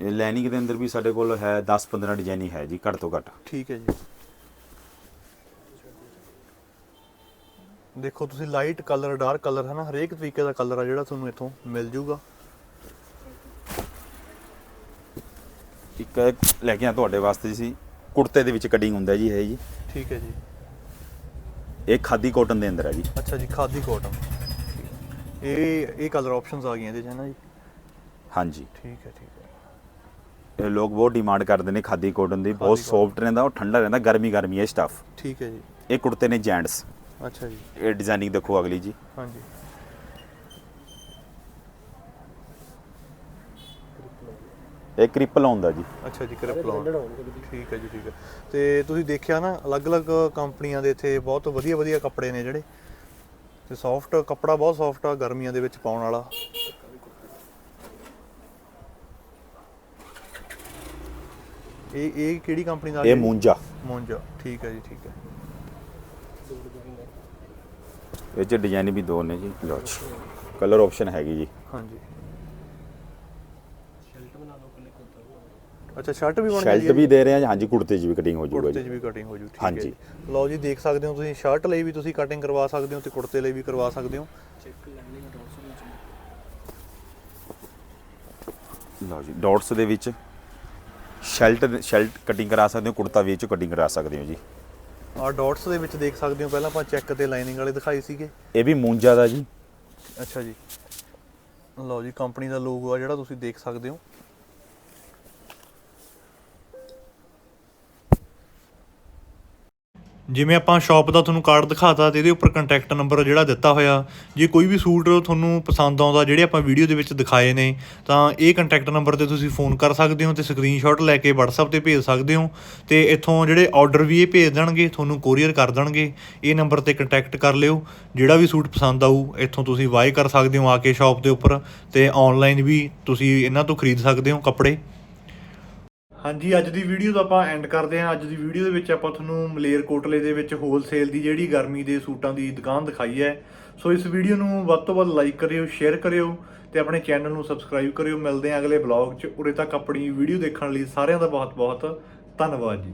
ਇਹ ਲਾਈਨਿੰਗ ਦੇ ਅੰਦਰ ਵੀ ਸਾਡੇ ਕੋਲ ਹੈ 10 15 ਡਿਜ਼ਾਈਨਿੰਗ ਹੈ ਜੀ ਘੱਟ ਤੋਂ ਘੱਟ। ਠੀਕ ਹੈ ਜੀ। ਦੇਖੋ ਤੁਸੀਂ ਲਾਈਟ ਕਲਰ ਡਾਰਕ ਕਲਰ ਹੈ ਨਾ ਹਰੇਕ ਤਰੀਕੇ ਦਾ ਕਲਰ ਆ ਜਿਹੜਾ ਤੁਹਾਨੂੰ ਇੱਥੋਂ ਮਿਲ ਜੂਗਾ। ਇੱਕ ਲੈ ਕੇ ਆ ਤੁਹਾਡੇ ਵਾਸਤੇ ਸੀ ਕੁੜਤੇ ਦੇ ਵਿੱਚ ਕਟਿੰਗ ਹੁੰਦਾ ਜੀ ਇਹ ਜੀ। ਠੀਕ ਹੈ ਜੀ। ਇਹ ਖਾਦੀ ਕਾਟਨ ਦੇ ਅੰਦਰ ਹੈ ਜੀ। ਅੱਛਾ ਜੀ ਖਾਦੀ ਕਾਟਨ ਇਹ ਇਹ ਕਲਰ ਆਪਸ਼ਨਸ ਆ ਗਈਆਂ ਇਹਦੇ ਚ ਹੈ ਨਾ ਜੀ? ਹਾਂਜੀ। ਠੀਕ ਹੈ ਠੀਕ ਹੈ। ਇਹ ਲੋਕ ਬਹੁਤ ਡਿਮਾਂਡ ਕਰਦੇ ਨੇ ਖਾਦੀ ਕਾਟਨ ਦੀ ਬਹੁਤ। ਸੌਫਟ ਰਹਿੰਦਾ ਉਹ ਠੰਡਾ ਰਹਿੰਦਾ ਗਰਮੀ ਗਰਮੀ ਹੈ ਸਟਫ ਠੀਕ ਹੈ ਜੀ। ਇਹ ਕੁੜਤੇ ਨੇ ਜੈਂਟਸ। ਅੱਛਾ ਜੀ। ਇਹ ਡਿਜ਼ਾਈਨਿੰਗ ਦੇਖੋ ਅਗਲੀ ਜੀ। ਹਾਂਜੀ। ਇਹ ਕ੍ਰਿਪਲ ਆਉਂਦਾ ਜੀ। ਅੱਛਾ ਜੀ ਕਰਿਪ ਲਾਉਣ। ਠੀਕ ਹੈ ਜੀ ਠੀਕ ਹੈ। ਤੇ ਤੁਸੀਂ ਦੇਖਿਆ ਨਾ ਅਲੱਗ-ਅਲੱਗ ਕੰਪਨੀਆਂ ਦੇ ਇੱਥੇ ਬਹੁਤ ਵਧੀਆ ਵਧੀਆ ਕੱਪੜੇ ਨੇ ਜਿਹੜੇ। ਤੇ ਸੌਫਟ ਕੱਪੜਾ ਬਹੁਤ ਸੌਫਟ ਆ ਗਰਮੀਆਂ ਦੇ ਵਿੱਚ ਪਾਉਣ ਵਾਲਾ। ਇਹ ਇਹ ਕਿਹੜੀ ਕੰਪਨੀ ਦਾ ਇਹ ਮੂੰਜਾ। ਮੋਂਜਾ। ਠੀਕ ਹੈ ਜੀ ਠੀਕ ਹੈ। ਇਹ ਚ ਡਿਜ਼ਾਈਨ ਵੀ ਦੋ ਨੇ ਜੀ। ਲਓ ਜੀ। ਕਲਰ ਆਪਸ਼ਨ ਹੈਗੀ ਜੀ। ਹਾਂਜੀ। ਅੱਛਾ ਸ਼ਰਟ ਵੀ ਬਣ ਜਾਂਦੀ ਸ਼ਰਟ ਵੀ ਦੇ ਰਹੇ ਹਾਂ ਹਾਂਜੀ ਕੁੜਤੇ 'ਚ ਵੀ ਕਟਿੰਗ ਹੋ ਜਾਊਗਾ ਕੁੜਤੇ 'ਚ ਜੀ। ਵੀ ਕਟਿੰਗ ਹੋ ਜੂ ਠੀਕ ਹੈ ਹਾਂਜੀ। ਲਓ ਜੀ ਦੇਖ ਸਕਦੇ ਹੋ ਤੁਸੀਂ ਸ਼ਰਟ ਲਈ ਵੀ ਤੁਸੀਂ ਕਟਿੰਗ ਕਰਵਾ ਸਕਦੇ ਹੋ ਤੇ ਕੁੜਤੇ ਲਈ ਵੀ ਕਰਵਾ ਸਕਦੇ ਹੋ। ਲਓ ਜੀ ਡਾਟਸ ਦੇ ਵਿੱਚ ਸ਼ਰਟ ਸ਼ਰਟ ਕਟਿੰਗ ਕਰਾ ਸਕਦੇ ਹੋ ਕੁੜਤਾ ਵੀ ਇਹ 'ਚ ਕਟਿੰਗ ਕਰਾ ਸਕਦੇ ਹੋ ਜੀ। ਆਹ ਡਾਟਸ ਦੇ ਵਿੱਚ ਦੇਖ ਸਕਦੇ ਹੋ ਪਹਿਲਾਂ ਆਪਾਂ ਚੈੱਕ ਤੇ ਲਾਈਨਿੰਗ ਵਾਲੇ ਦਿਖਾਏ ਸੀਗੇ। ਇਹ ਵੀ ਮੂੰਜਾ ਦਾ ਜੀ। ਅੱਛਾ ਜੀ। ਲਓ ਜੀ ਕੰਪਨੀ ਦਾ ਲੋਗੋ ਆ ਜਿਹੜਾ ਤੁਸੀਂ ਦੇਖ ਸਕਦੇ ਹੋ। ਜਿਵੇਂ ਆਪਾਂ ਸ਼ਾਪ ਦਾ ਤੁਹਾਨੂੰ ਕਾਰਡ ਦਿਖਾਤਾ ਤੇ ਇਹਦੇ ਉੱਪਰ ਕੰਟੈਕਟ ਨੰਬਰ ਜਿਹੜਾ ਦਿੱਤਾ ਹੋਇਆ, ਜੇ ਕੋਈ ਵੀ ਸੂਟ ਤੁਹਾਨੂੰ ਪਸੰਦ ਆਉਂਦਾ, ਜਿਹੜੇ ਆਪਾਂ ਵੀਡੀਓ ਦੇ ਵਿੱਚ ਦਿਖਾਏ ਨੇ, ਤਾਂ ਇਹ ਕੰਟੈਕਟ ਨੰਬਰ ਤੇ ਤੁਸੀਂ ਫੋਨ ਕਰ ਸਕਦੇ ਹੋ ਤੇ ਸਕਰੀਨਸ਼ਾਟ ਲੈ ਕੇ WhatsApp ਤੇ ਭੇਜ ਸਕਦੇ ਹੋ ਤੇ ਇੱਥੋਂ ਜਿਹੜੇ ਆਰਡਰ ਵੀ ਇਹ ਭੇਜ ਦੇਣਗੇ, ਤੁਹਾਨੂੰ ਕੋਰੀਅਰ ਕਰ ਦੇਣਗੇ, ਇਹ ਨੰਬਰ ਤੇ ਕੰਟੈਕਟ ਕਰ ਲਿਓ, ਜਿਹੜਾ ਵੀ ਸੂਟ ਪਸੰਦ ਆਊ, ਇੱਥੋਂ ਤੁਸੀਂ ਬਾਏ ਕਰ ਸਕਦੇ ਹੋ ਆ ਕੇ ਸ਼ਾਪ ਦੇ ਉੱਪਰ ਤੇ ਆਨਲਾਈਨ ਵੀ ਤੁਸੀਂ ਇਹਨਾਂ ਤੋਂ ਖਰੀਦ ਸਕਦੇ ਹੋ ਕੱਪੜੇ। ਹਾਂਜੀ, ਅੱਜ ਦੀ ਵੀਡੀਓ ਦਾ ਆਪਾਂ ਐਂਡ ਕਰਦੇ ਹਾਂ। ਅੱਜ ਦੀ ਵੀਡੀਓ ਦੇ ਵਿੱਚ ਆਪਾਂ ਤੁਹਾਨੂੰ ਮਲੇਰ ਕੋਟਲੇ ਦੇ ਵਿੱਚ ਹੋਲਸੇਲ ਦੀ ਜਿਹੜੀ ਗਰਮੀ ਦੇ ਸੂਟਾਂ ਦੀ ਦੁਕਾਨ ਦਿਖਾਈ ਹੈ। ਸੋ ਇਸ ਵੀਡੀਓ ਨੂੰ ਵੱਧ ਤੋਂ ਵੱਧ ਲਾਈਕ ਕਰਿਓ ਸ਼ੇਅਰ ਕਰਿਓ ਤੇ ਆਪਣੇ ਚੈਨਲ ਨੂੰ ਸਬਸਕ੍ਰਾਈਬ ਕਰਿਓ। ਮਿਲਦੇ ਹਾਂ ਅਗਲੇ ਬਲੌਗ 'ਚ। ਉਰੇ ਤੱਕ ਆਪਣੀ ਵੀਡੀਓ ਦੇਖਣ ਲਈ ਸਾਰਿਆਂ ਦਾ ਬਹੁਤ ਬਹੁਤ ਧੰਨਵਾਦ ਜੀ।